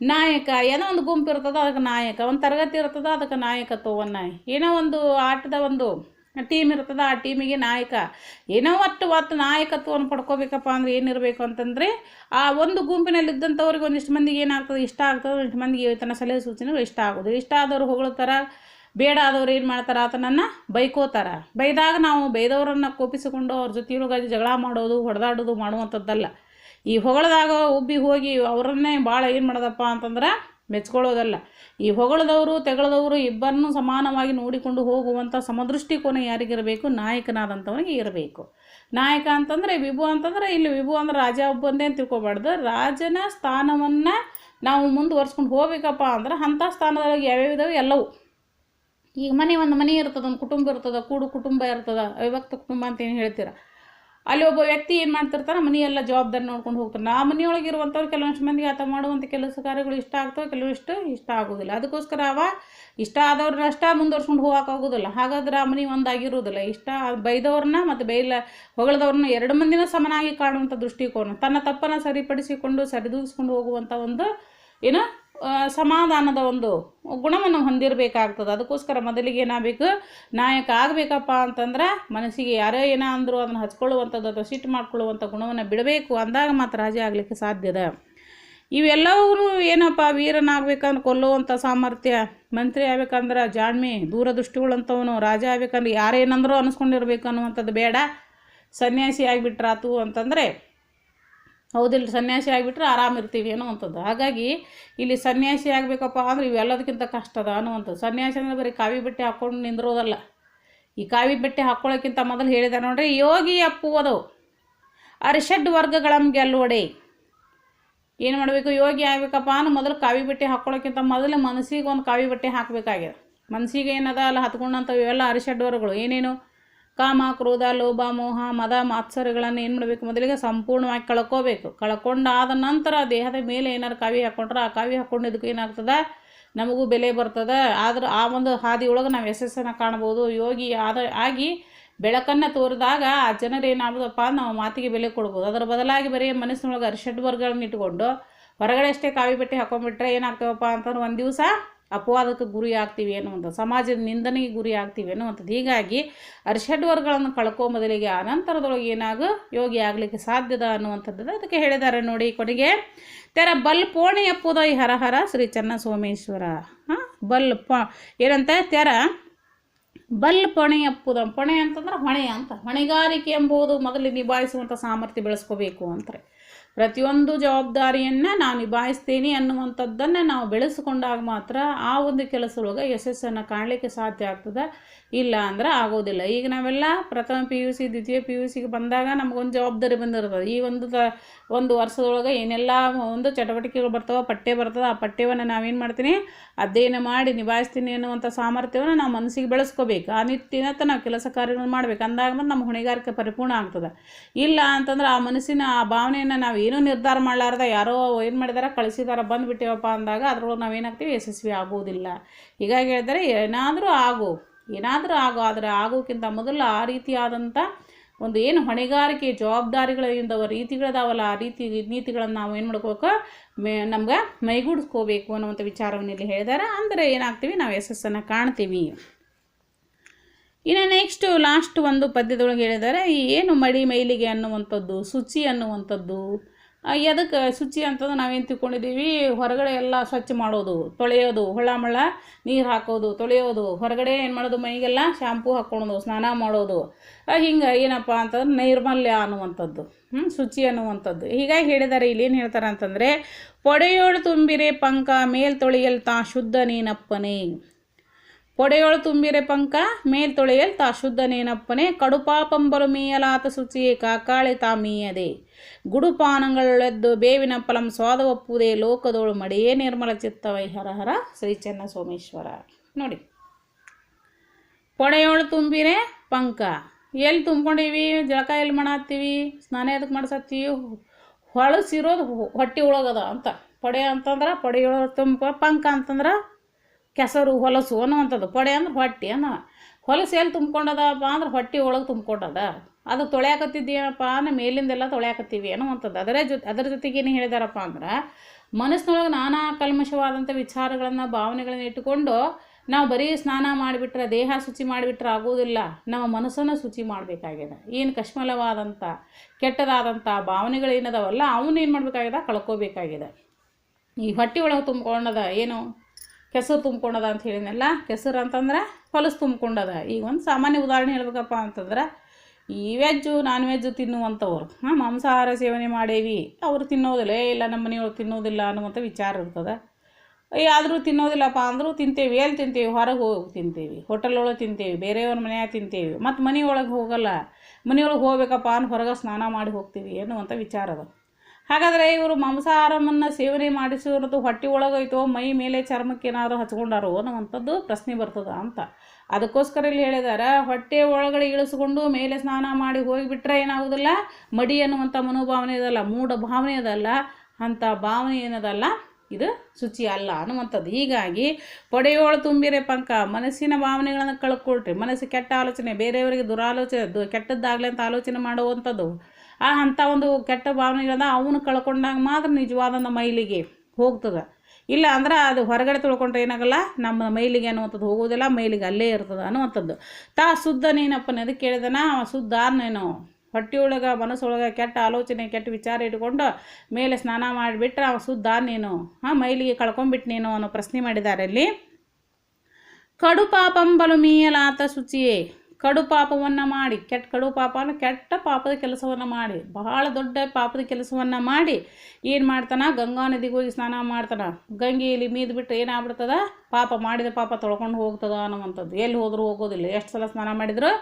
ನಾಯಕ, ಏನೋ ಒಂದು ಗುಂಪು ಇರ್ತದ, ಅದಕ್ಕೆ ನಾಯಕ. ಒಂದು ತರಗತಿ ಇರ್ತದ, ಅದಕ್ಕೆ ನಾಯಕತ್ವವನ್ನು. ಏನೋ ಒಂದು ಆಟದ ಒಂದು ಟೀಮ್ ಇರ್ತದೆ, ಆ ಟೀಮಿಗೆ ನಾಯಕ. ಏನೋ ಒಟ್ಟು ಒತ್ತು ನಾಯಕತ್ವವನ್ನು ಪಡ್ಕೋಬೇಕಪ್ಪ ಅಂದ್ರೆ ಏನಿರಬೇಕು ಅಂತಂದರೆ, ಆ ಒಂದು ಗುಂಪಿನಲ್ಲಿದ್ದಂಥವ್ರಿಗೆ ಒಂದಿಷ್ಟು ಮಂದಿಗೆ ಏನಾಗ್ತದೆ, ಇಷ್ಟ ಆಗ್ತದೆ, ಒಂದಿಷ್ಟು ಮಂದಿಗೆ ತನ್ನ ಸಲಹೆ ಸೂಚನೆಗಳು ಇಷ್ಟ ಆಗೋದು. ಇಷ್ಟ ಆದವರು ಹೊಗಳ್ತಾರ ಬೇಡ ಆದವ್ರು ಏನು ಮಾಡ್ತಾರೆ, ಆತನನ್ನು ಬೈಕೋತಾರ. ಬೈದಾಗ ನಾವು ಬೈದವರನ್ನು ಕೋಪಿಸಿಕೊಂಡು ಅವ್ರ ಜೊತೆ ಇಳುಗಾಗಿ ಜಗಳ ಮಾಡೋದು, ಹೊಡೆದಾಡೋದು ಮಾಡುವಂಥದ್ದಲ್ಲ. ಈ ಹೊಗಳದಾಗ ಉಬ್ಬಿ ಹೋಗಿ ಅವರನ್ನೇ ಭಾಳ ಏನು ಮಾಡೋದಪ್ಪ ಅಂತಂದ್ರೆ, ಮೆಚ್ಕೊಳ್ಳೋದಲ್ಲ. ಈ ಹೊಗಳದವರು, ತೆಗಳದವರು ಇಬ್ಬರನ್ನು ಸಮಾನವಾಗಿ ನೋಡಿಕೊಂಡು ಹೋಗುವಂಥ ಸಮದೃಷ್ಟಿಕೋನ ಯಾರಿಗಿರಬೇಕು? ನಾಯಕನಾದಂಥವನಿಗೆ ಇರಬೇಕು. ನಾಯಕ ಅಂತಂದರೆ ವಿಭು ಅಂತಂದ್ರೆ ಇಲ್ಲಿ ವಿಭು ಅಂದರೆ ರಾಜ ಒಬ್ಬಂದೇ ಅಂತ ತಿಳ್ಕೊಬಾರ್ದು. ರಾಜನ ಸ್ಥಾನವನ್ನು ನಾವು ಮುಂದುವರ್ಸ್ಕೊಂಡು ಹೋಗ್ಬೇಕಪ್ಪ ಅಂದ್ರೆ ಅಂಥ ಸ್ಥಾನದೊಳಗೆ ಯಾವ್ಯಾವ ಇದಾವೆ? ಎಲ್ಲವೂ. ಈಗ ಮನೆ, ಒಂದು ಮನೆ ಇರ್ತದೆ, ಒಂದು ಕುಟುಂಬ ಇರ್ತದೆ, ಕೂಡು ಕುಟುಂಬ ಇರ್ತದೆ, ಅವಿಭಕ್ತ ಕುಟುಂಬ ಅಂತ ಏನು ಹೇಳ್ತೀರ? ಅಲ್ಲಿ ಒಬ್ಬ ವ್ಯಕ್ತಿ ಏನು ಮಾಡ್ತಿರ್ತಾನೆ ಮನೆಯೆಲ್ಲ ಜವಾಬ್ದಾರಿ ನೋಡ್ಕೊಂಡು ಹೋಗ್ತಾರೆ ಆ ಮನೆಯೊಳಗೆ ಇರುವಂಥವ್ರು ಕೆಲವೊಂದು ಮಂದಿಗೆ ಆತ ಮಾಡುವಂಥ ಕೆಲಸ ಕಾರ್ಯಗಳು ಇಷ್ಟ ಆಗ್ತವೆ ಕೆಲವಿಷ್ಟು ಇಷ್ಟ ಆಗೋದಿಲ್ಲ ಅದಕ್ಕೋಸ್ಕರ ಅವ ಇಷ್ಟ ಆದವ್ರನ್ನ ಅಷ್ಟ ಮುಂದುವರ್ಸ್ಕೊಂಡು ಹೋಗೋಕ್ಕಾಗೋದಿಲ್ಲ ಹಾಗಾದ್ರೆ ಆ ಮನೆ ಒಂದಾಗಿರೋದಿಲ್ಲ ಇಷ್ಟ ಬೈದವ್ರನ್ನ ಮತ್ತು ಬೈಲ ಹೊಗಳದವ್ರನ್ನ ಎರಡು ಮಂದಿನ ಸಮನಾಗಿ ಕಾಣುವಂಥ ದೃಷ್ಟಿಕೋನ, ತನ್ನ ತಪ್ಪನ್ನು ಸರಿಪಡಿಸಿಕೊಂಡು ಸರಿದೂಗಿಸ್ಕೊಂಡು ಹೋಗುವಂಥ ಒಂದು, ಏನು ಸಮಾಧಾನದ ಒಂದು ಗುಣವನ್ನು ಹೊಂದಿರಬೇಕಾಗ್ತದೆ. ಅದಕ್ಕೋಸ್ಕರ ಮೊದಲಿಗೆ ಏನಾಗಬೇಕು? ನಾಯಕ ಆಗಬೇಕಪ್ಪ ಅಂತಂದ್ರೆ ಮನಸ್ಸಿಗೆ ಯಾರೋ ಏನೋ ಅಂದರೂ ಅದನ್ನು ಹಚ್ಕೊಳ್ಳುವಂಥದ್ದು ಅಥವಾ ಸಿಟ್ಟು ಮಾಡ್ಕೊಳ್ಳುವಂಥ ಗುಣವನ್ನು ಬಿಡಬೇಕು ಅಂದಾಗ ಮಾತ್ರ ರಾಜ ಆಗಲಿಕ್ಕೆ ಸಾಧ್ಯದ ಇವೆಲ್ಲವೂ ಏನಪ್ಪ ವೀರನಾಗಬೇಕಂದ್ರೆ ಕೊಲ್ಲುವಂಥ ಸಾಮರ್ಥ್ಯ? ಮಂತ್ರಿ ಆಗ್ಬೇಕಂದ್ರೆ ಜಾಣ್ಮೆ, ದೂರದೃಷ್ಟಿಗಳಂಥವನು ರಾಜ ಆಗ್ಬೇಕಂದ್ರೆ ಯಾರೇನಂದ್ರೂ ಅನಿಸ್ಕೊಂಡಿರ್ಬೇಕು ಅನ್ನುವಂಥದ್ದು ಬೇಡ. ಸನ್ಯಾಸಿ ಆಗಿಬಿಟ್ರಾತು ಅಂತಂದರೆ ಹೌದಿಲ್ಲ ಸನ್ಯಾಸಿ ಆಗಿಬಿಟ್ರೆ ಆರಾಮಿರ್ತೀವಿ ಅನ್ನುವಂಥದ್ದು. ಹಾಗಾಗಿ ಇಲ್ಲಿ ಸನ್ಯಾಸಿ ಆಗಬೇಕಪ್ಪ ಅಂದ್ರೆ ಇವೆಲ್ಲದಕ್ಕಿಂತ ಕಷ್ಟದ ಅನ್ನುವಂಥದ್ದು. ಸನ್ಯಾಸಿ ಅಂದರೆ ಬರೀ ಕಾವಿ ಬಟ್ಟೆ ಹಾಕ್ಕೊಂಡು ನಿಂದಿರೋದಲ್ಲ. ಈ ಕಾವಿ ಬಟ್ಟೆ ಹಾಕ್ಕೊಳ್ಳೋಕ್ಕಿಂತ ಮೊದಲು ಹೇಳಿದ ನೋಡ್ರಿ, ಯೋಗಿ ಅಪ್ಪುವುದು ಅರಿಷಡ್ ವರ್ಗಗಳಂ ಗೆಲ್ಲೋಡೆ ಏನು ಮಾಡಬೇಕು? ಯೋಗಿ ಆಗಬೇಕಪ್ಪ ಅಂದ್ರೆ ಮೊದಲು ಕಾವಿ ಬಟ್ಟೆ ಹಾಕ್ಕೊಳ್ಳೋಕ್ಕಿಂತ ಮೊದಲು ಮನಸ್ಸಿಗೆ ಒಂದು ಕಾವಿ ಬಟ್ಟೆ ಹಾಕಬೇಕಾಗಿದೆ ಮನಸ್ಸಿಗೆ ಏನದ? ಅಲ್ಲ ಹತ್ಕೊಂಡಂಥವು ಇವೆಲ್ಲ ಅರಿಷಡ್ ವರ್ಗಗಳು. ಏನೇನು? ಕಾಮ, ಕ್ರೋಧ, ಲೋಭ, ಮೋಹ, ಮದ ಮಾತ್ಸರ್ಯಗಳನ್ನು ಏನು ಮಾಡಬೇಕು? ಮೊದಲಿಗೆ ಸಂಪೂರ್ಣವಾಗಿ ಕಳ್ಕೋಬೇಕು. ಕಳ್ಕೊಂಡಾದ ನಂತರ ದೇಹದ ಮೇಲೆ ಏನಾರು ಕಾವಿ ಹಾಕ್ಕೊಂಡ್ರೆ ಆ ಕಾವಿ ಹಾಕ್ಕೊಂಡಿದ್ದಕ್ಕೆ ಏನಾಗ್ತದೆ? ನಮಗೂ ಬೆಲೆ ಬರ್ತದೆ. ಆದ್ರೆ ಆ ಒಂದು ಹಾದಿ ಒಳಗೆ ನಾವು ಯಶಸ್ಸನ್ನು ಕಾಣ್ಬೋದು. ಯೋಗಿ ಆದ ಆಗಿ ಬೆಳಕನ್ನು ತೋರಿದಾಗ ಆ ಜನರು ಏನಾಗ್ಬೋದಪ್ಪ? ನಾವು ಮಾತಿಗೆ ಬೆಲೆ ಕೊಡ್ಬೋದು. ಅದರ ಬದಲಾಗಿ ಬರೀ ಮನಸ್ಸಿನೊಳಗೆ ಅರ್ಷಡ್ ವರ್ಗಗಳನ್ನ ಇಟ್ಕೊಂಡು ಹೊರಗಡೆ ಅಷ್ಟೇ ಕಾವಿ ಬಟ್ಟೆ ಹಾಕೊಂಡ್ಬಿಟ್ರೆ ಏನಾಗ್ತೇವಪ್ಪ ಅಂತಂದ್ರೆ ಒಂದು ದಿವಸ ಅಪವಾದಕ್ಕೆ ಗುರಿ ಆಗ್ತೀವಿ ಅನ್ನುವಂಥ ಸಮಾಜದ ನಿಂದನೆಗೆ ಗುರಿ ಆಗ್ತೀವಿ ಅನ್ನುವಂಥದ್ದು ಹೀಗಾಗಿ ಅರ್ಷಡ್ವರ್ಗಳನ್ನು ಕಳ್ಕೊ ಮೊದಲಿಗೆ ಅನಂತರದೊಳಗೆ ಏನಾಗು ಯೋಗಿ ಆಗಲಿಕ್ಕೆ ಸಾಧ್ಯದ ಅನ್ನುವಂಥದ್ದು ಅದಕ್ಕೆ ಹೇಳಿದ್ದಾರೆ ನೋಡಿ ಕೊನೆಗೆ. ತೆರ ಬಲ್ ಪೋಣೆ ಎಪ್ಪುದೈ ಹರಹರ ಹರ ಶ್ರೀ ಚನ್ನ ಸೋಮೇಶ್ವರ ಹಾಂ ಬಲ್ ಪ ಏನಂತ? ತೆರ ಬಲ್ ಪೊಣೆ ಅಪ್ಪುದ ಪೊಣೆ ಅಂತಂದ್ರೆ ಹೊಣೆ ಅಂತ. ಹೊಣೆಗಾರಿಕೆ ಎಂಬುದು ಮೊದಲು ನಿಭಾಯಿಸುವಂಥ ಸಾಮರ್ಥ್ಯ ಬೆಳೆಸ್ಕೋಬೇಕು ಅಂತಾರೆ ಪ್ರತಿಯೊಂದು ಜವಾಬ್ದಾರಿಯನ್ನು ನಾನು ನಿಭಾಯಿಸ್ತೀನಿ ಅನ್ನುವಂಥದ್ದನ್ನು ನಾವು ಬೆಳೆಸಿಕೊಂಡಾಗ ಮಾತ್ರ ಆ ಒಂದು ಕೆಲಸದೊಳಗೆ ಯಶಸ್ಸನ್ನು ಕಾಣಲಿಕ್ಕೆ ಸಾಧ್ಯ ಆಗ್ತದೆ. ಇಲ್ಲ ಅಂದ್ರೆ ಆಗೋದಿಲ್ಲ. ಈಗ ನಾವೆಲ್ಲ ಪ್ರಥಮ ಪಿ ಯು ಸಿ ದ್ವಿತೀಯ ಪಿ ಯು ಸಿಗೆ ಬಂದಾಗ ನಮಗೊಂದು ಜವಾಬ್ದಾರಿ ಬಂದಿರ್ತದೆ. ಈ ಒಂದು ತ, ಒಂದು ವರ್ಷದೊಳಗೆ ಏನೆಲ್ಲ ಒಂದು ಚಟುವಟಿಕೆಗಳು ಬರ್ತವೆ, ಪಠ್ಯ ಬರ್ತದೆ, ಆ ಪಠ್ಯವನ್ನು ನಾವೇನು ಮಾಡ್ತೀನಿ, ಅಧ್ಯಯನ ಮಾಡಿ ನಿಭಾಯಿಸ್ತೀನಿ ಅನ್ನುವಂಥ ಸಾಮರ್ಥ್ಯವನ್ನು ನಾವು ಮನಸ್ಸಿಗೆ ಬೆಳೆಸ್ಕೋಬೇಕು. ಆ ನಿಟ್ಟಿನತ್ತ ನಾವು ಕೆಲಸ ಕಾರ್ಯಗಳನ್ನು ಮಾಡಬೇಕು. ಅಂದಾಗ ಮತ್ತು ನಮ್ಮ ಹೊಣೆಗಾರಿಕೆ ಪರಿಪೂರ್ಣ ಆಗ್ತದೆ. ಇಲ್ಲ ಅಂತಂದ್ರೆ ಆ ಮನಸ್ಸಿನ, ಆ ಭಾವನೆಯನ್ನು ನಾವು ಏನೂ ನಿರ್ಧಾರ ಮಾಡಲಾರ್ದ ಯಾರೋ ಏನು ಮಾಡಿದಾರ ಕಳಿಸಿದಾರ, ಬಂದುಬಿಟ್ಟೇವಪ್ಪ ಅಂದಾಗ ಅದರೊಳಗೆ ನಾವೇನಾಗ್ತೀವಿ ಯಶಸ್ವಿ ಆಗೋದಿಲ್ಲ. ಹೀಗಾಗಿ ಹೇಳಿದರೆ ಏನಾದರೂ ಆಗು. ಏನಾದರೂ ಆಗೋ, ಆದರೆ ಆಗೋಕ್ಕಿಂತ ಮೊದಲು ಆ ರೀತಿಯಾದಂಥ ಒಂದು ಏನು ಹೊಣೆಗಾರಿಕೆ ಜವಾಬ್ದಾರಿಗಳಿಂದ ರೀತಿಗಳದಾವಲ್ಲ, ಆ ರೀತಿ ನೀತಿಗಳನ್ನು ನಾವು ಏನು ಮಾಡ್ಕೋಬೇಕು ಮೇ, ನಮ್ಗೆ ಮೈಗೂಡಿಸ್ಕೋಬೇಕು ಅನ್ನುವಂಥ ವಿಚಾರವನ್ನು ಇಲ್ಲಿ ಹೇಳಿದಾರೆ. ಅಂದರೆ ಏನಾಗ್ತೀವಿ? ನಾವು ಯಶಸ್ಸನ್ನು ಕಾಣ್ತೀವಿ. ಇನ್ನು ನೆಕ್ಸ್ಟು ಲಾಸ್ಟ್ ಒಂದು ಪದ್ಯದೊಳಗೆ ಹೇಳಿದ್ದಾರೆ ಈ ಏನು ಮಡಿ ಮೈಲಿಗೆ ಅನ್ನುವಂಥದ್ದು ಶುಚಿ ಅನ್ನುವಂಥದ್ದು ಎದಕ್ಕೆ ಶುಚಿ ಅಂತಂದ್ರೆ ನಾವೇನು ತಿಳ್ಕೊಂಡಿದ್ದೀವಿ, ಹೊರಗಡೆ ಎಲ್ಲ ಸ್ವಚ್ಛ ಮಾಡೋದು, ತೊಳೆಯೋದು ಹೊಳ್ಳ ಮಳ್ಳ, ನೀರು ಹಾಕೋದು, ತೊಳೆಯೋದು, ಹೊರಗಡೆ ಏನು ಮಾಡೋದು, ಮೈಗೆಲ್ಲ ಶಾಂಪೂ ಹಾಕ್ಕೊಳೋದು ಸ್ನಾನ ಮಾಡೋದು. ಹಿಂಗೆ ಏನಪ್ಪ ಅಂತಂದ್ರೆ ನೈರ್ಮಲ್ಯ ಅನ್ನುವಂಥದ್ದು ಹ್ಞೂ ಶುಚಿ ಅನ್ನುವಂಥದ್ದು. ಹೀಗಾಗಿ ಹೇಳಿದ್ದಾರೆ ಇಲ್ಲಿ ಏನು ಹೇಳ್ತಾರೆ ಅಂತಂದರೆ, ಪೊಡೆಯೋಳು ತುಂಬಿರೆ ಪಂಕ, ಮೇಲ್ ತೊಳೆಯಲ್ ತಾ ಶುದ್ಧ ನೀನಪ್ಪನೇ. ಪೊಡೆಯೋಳು ತುಂಬಿರೆ ಪಂಕ, ಮೇಲ್ ತೊಳೆಯಲ್ ತಾ ಶುದ್ಧ ನೇನಪ್ಪನೆ ಕಡುಪಾಪಂಬರು ಮೀಯಲಾತ ಶುಚಿಯೇ, ಕಾಕಾಳೆ ತಾ ಮೀಯದೆ. ಗುಡುಪಾನಗಳೆದ್ದು ಬೇವಿನ ಫಲಂ ಸ್ವಾದ ಒಪ್ಪುವುದೇ ಲೋಕದೋಳು ಮಡಿಯೇ ನಿರ್ಮಲ ಚಿತ್ತವೈ ಹರ ಹರ ಶ್ರೀ ಚೆನ್ನ ಸೋಮೇಶ್ವರ. ನೋಡಿ. ಪೊಣೆಯೋಳು ತುಂಬಿರೆ ಪಂಕ. ಎಲ್ಲಿ ತುಂಬ್ಕೊಂಡಿವಿ? ಜಳಕ ಎಲ್ಲಿ ಮಾಡತ್ತೀವಿ? ಸ್ನಾನ ಎದಕ್ಕೆ ಮಾಡಿಸತ್ತೀವಿ? ಹೊಳಸಿರೋದು ಹೊಟ್ಟೆ ಒಳಗದ ಅಂತ. ಪೊಡೆ ಅಂತಂದ್ರೆ ಪೊಡೆಯೊಳ ತುಂಬ ಪಂಕ ಅಂತಂದ್ರೆ ಕೆಸರು, ಹೊಲಸು ಅನ್ನುವಂಥದ್ದು. ಪೊಡೆ ಅಂದ್ರೆ ಹೊಟ್ಟೆ ಅನ್ನೋ ಹೊಲಸು ಎಲ್ಲಿ ತುಂಬ್ಕೊಂಡದಪ್ಪ ಅಂದ್ರೆ ಹೊಟ್ಟೆ ಒಳಗೆ ತುಂಬ್ಕೊಂಡದ. ಅದು ತೊಳ್ಯಾಕತ್ತಿದ್ದೀನಪ್ಪ ಅಂದ್ರೆ ಮೇಲಿಂದೆಲ್ಲ ತೊಳ್ಯಾಕತ್ತೀವಿ. ಅನ್ನುವಂಥದ್ದು ಅದರ ಜೊತೆ ಅದರ ಜೊತೆಗೆ ಏನು ಹೇಳಿದಾರಪ್ಪ ಅಂದ್ರೆ, ಮನಸ್ಸಿನೊಳಗೆ ನಾನಾ ಕಲ್ಮಶವಾದಂಥ ವಿಚಾರಗಳನ್ನು, ಭಾವನೆಗಳನ್ನ ಇಟ್ಟುಕೊಂಡು ನಾವು ಬರೀ ಸ್ನಾನ ಮಾಡಿಬಿಟ್ರೆ, ದೇಹ ಶುಚಿ ಮಾಡಿಬಿಟ್ರೆ ಆಗೋದಿಲ್ಲ. ನಮ್ಮ ಮನಸ್ಸನ್ನು ಶುಚಿ ಮಾಡಬೇಕಾಗಿದೆ. ಏನು ಕಶ್ಮಲವಾದಂಥ ಕೆಟ್ಟದಾದಂಥ ಭಾವನೆಗಳೇನದಾವಲ್ಲ ಏನು ಮಾಡಬೇಕಾಗಿದೆ? ಕಳ್ಕೋಬೇಕಾಗಿದೆ. ಈ ಹೊಟ್ಟೆ ಒಳಗೆ ತುಂಬ್ಕೊಂಡದ ಏನು? ಕೆಸರು ತುಂಬ್ಕೊಂಡದ ಅಂತ ಹೇಳಿದ್ನಲ್ಲ, ಕೆಸರು ಅಂತಂದ್ರೆ ಹೊಲಸು ತುಂಬ್ಕೊಂಡದ. ಈಗ ಒಂದು ಸಾಮಾನ್ಯ ಉದಾಹರಣೆ ಹೇಳ್ಬೇಕಪ್ಪ ಅಂತಂದ್ರೆ ಈ ವೆಜ್ಜು, ನಾನ್ ವೆಜ್ಜು ತಿನ್ನುವಂಥವ್ರು. ಹಾಂ, ಮಾಂಸಾಹಾರ ಸೇವನೆ ಮಾಡೇವಿ. ಅವರು ತಿನ್ನೋದಿಲ್ಲ. ಇಲ್ಲ, ನಮ್ಮ ಮನೆಯೊಳಗೆ ತಿನ್ನೋದಿಲ್ಲ ಅನ್ನುವಂಥ ವಿಚಾರ ಇರ್ತದೆ. ಆದರೂ ತಿನ್ನೋದಿಲ್ಲಪ್ಪ ಅಂದರೂ ತಿಂತೇವೆ. ಎಲ್ಲಿ ತಿಂತೇವೆ? ಹೊರಗೆ ಹೋಗಿ ತಿಂತೇವಿ. ಹೋಟೆಲ್ ಒಳಗೆ ತಿಂತೇವಿ. ಬೇರೆಯವ್ರ ಮನೆಯಾಗ ತಿಂತೇವಿ. ಮತ್ತು ಮನೆಯೊಳಗೆ ಹೋಗಲ್ಲ. ಮನೆಯೊಳಗೆ ಹೋಗ್ಬೇಕಪ್ಪ ಅಂದ್ರೆ ಹೊರಗೆ ಸ್ನಾನ ಮಾಡಿ ಹೋಗ್ತೀವಿ ಅನ್ನುವಂಥ ವಿಚಾರ ಅದು. ಹಾಗಾದರೆ ಇವರು ಮಾಂಸಾಹಾರವನ್ನು ಸೇವನೆ ಮಾಡಿಸಿರೋದು ಹೊಟ್ಟೆ ಒಳಗೈತೋ ಮೈ ಮೇಲೆ ಚರ್ಮಕ್ಕೆ ಏನಾದರೂ ಹಚ್ಕೊಂಡಾರೋ ಅನ್ನುವಂಥದ್ದು ಪ್ರಶ್ನೆ ಬರ್ತದೆ ಅಂತ. ಅದಕ್ಕೋಸ್ಕರ ಇಲ್ಲಿ ಹೇಳಿದಾರೆ, ಹೊಟ್ಟೆ ಒಳಗಡೆ ಇಳಿಸ್ಕೊಂಡು ಮೇಲೆ ಸ್ನಾನ ಮಾಡಿ ಹೋಗಿಬಿಟ್ರೆ ಏನಾಗೋದಿಲ್ಲ? ಮಡಿ ಅನ್ನುವಂಥ ಮನೋಭಾವನೆ ಇದಲ್ಲ, ಮೂಢ ಭಾವನೆ ಅದಲ್ಲ ಅಂಥ ಭಾವನೆ ಏನದಲ್ಲ? ಇದು ಶುಚಿ ಅಲ್ಲ ಅನ್ನುವಂಥದ್ದು. ಹೀಗಾಗಿ ಪೊಡೆಯೋಳು ತುಂಬಿರೆ ಪಂಕ, ಮನಸ್ಸಿನ ಭಾವನೆಗಳನ್ನು ಕಳ್ಕೊಳ್ರಿ. ಮನಸ್ಸು ಕೆಟ್ಟ ಆಲೋಚನೆ, ಬೇರೆಯವರಿಗೆ ದುರಾಲೋಚನೆ, ದು ಕೆಟ್ಟದ್ದಾಗಲಿ ಅಂತ ಆಲೋಚನೆ ಮಾಡುವಂಥದ್ದು. ಆ ಅಂಥ ಒಂದು ಕೆಟ್ಟ ಭಾವನೆಗಳನ್ನ ಅವನು ಕಳ್ಕೊಂಡಾಗ ಮಾತ್ರ ನಿಜವಾದಂಥ ಮೈಲಿಗೆ ಹೋಗ್ತದೆ. ಇಲ್ಲ ಅಂದ್ರೆ ಅದು ಹೊರಗಡೆ ತೊಳ್ಕೊಂಡ್ರೆ ಏನಾಗಲ್ಲ, ನಮ್ಮ ಮೈಲಿಗೆ ಅನ್ನುವಂಥದ್ದು ಹೋಗೋದಿಲ್ಲ ಮೈಲಿಗೆ ಅಲ್ಲೇ ಇರ್ತದೆ ಅನ್ನುವಂಥದ್ದು. ತಾ ಶುದ್ಧ ನೀನಪ್ಪನ ಅದಕ್ಕೆ ಕೇಳಿದನ? ಶುದ್ಧ ಆದ್ನೇನು ಹೊಟ್ಟೆಯೊಳಗೆ, ಮನಸ್ಸೊಳಗೆ ಕೆಟ್ಟ ಆಲೋಚನೆ, ಕೆಟ್ಟ ವಿಚಾರ ಇಟ್ಕೊಂಡು ಮೇಲೆ ಸ್ನಾನ ಮಾಡಿಬಿಟ್ರೆ ಅವ ಶುದ್ಧ ನೀನು ಹಾಂ, ಮೈಲಿಗೆ ಕಳ್ಕೊಂಬಿಟ್ಟು ನೀನು ಅನ್ನೋ ಪ್ರಶ್ನೆ ಮಾಡಿದ್ದಾರೆ ಅಲ್ಲಿ. ಕಡು ಪಾಪಂಬಲು ಮೀಯಲಾತ ಶುಚಿಯೇ. ಕಡು ಪಾಪವನ್ನು ಮಾಡಿ, ಕೆಟ್ಟ ಕಡು ಪಾಪ ಕೆಟ್ಟ ಪಾಪದ ಕೆಲಸವನ್ನು ಮಾಡಿ, ಬಹಳ ದೊಡ್ಡ ಪಾಪದ ಕೆಲಸವನ್ನು ಮಾಡಿ ಏನು ಮಾಡ್ತಾನೆ? ಗಂಗಾ ನದಿಗೆ ಹೋಗಿ ಸ್ನಾನ ಮಾಡ್ತಾನೆ. ಗಂಗೆಯಲ್ಲಿ ಮೀದು ಬಿಟ್ಟು ಏನಾಗ್ಬಿಡ್ತದ? ಪಾಪ ಮಾಡಿದ ಪಾಪ ತೊಳ್ಕೊಂಡು ಹೋಗ್ತದ ಅನ್ನುವಂಥದ್ದು. ಎಲ್ಲಿ ಹೋದರೂ ಹೋಗೋದಿಲ್ಲ. ಎಷ್ಟು ಸಲ ಸ್ನಾನ ಮಾಡಿದ್ರು?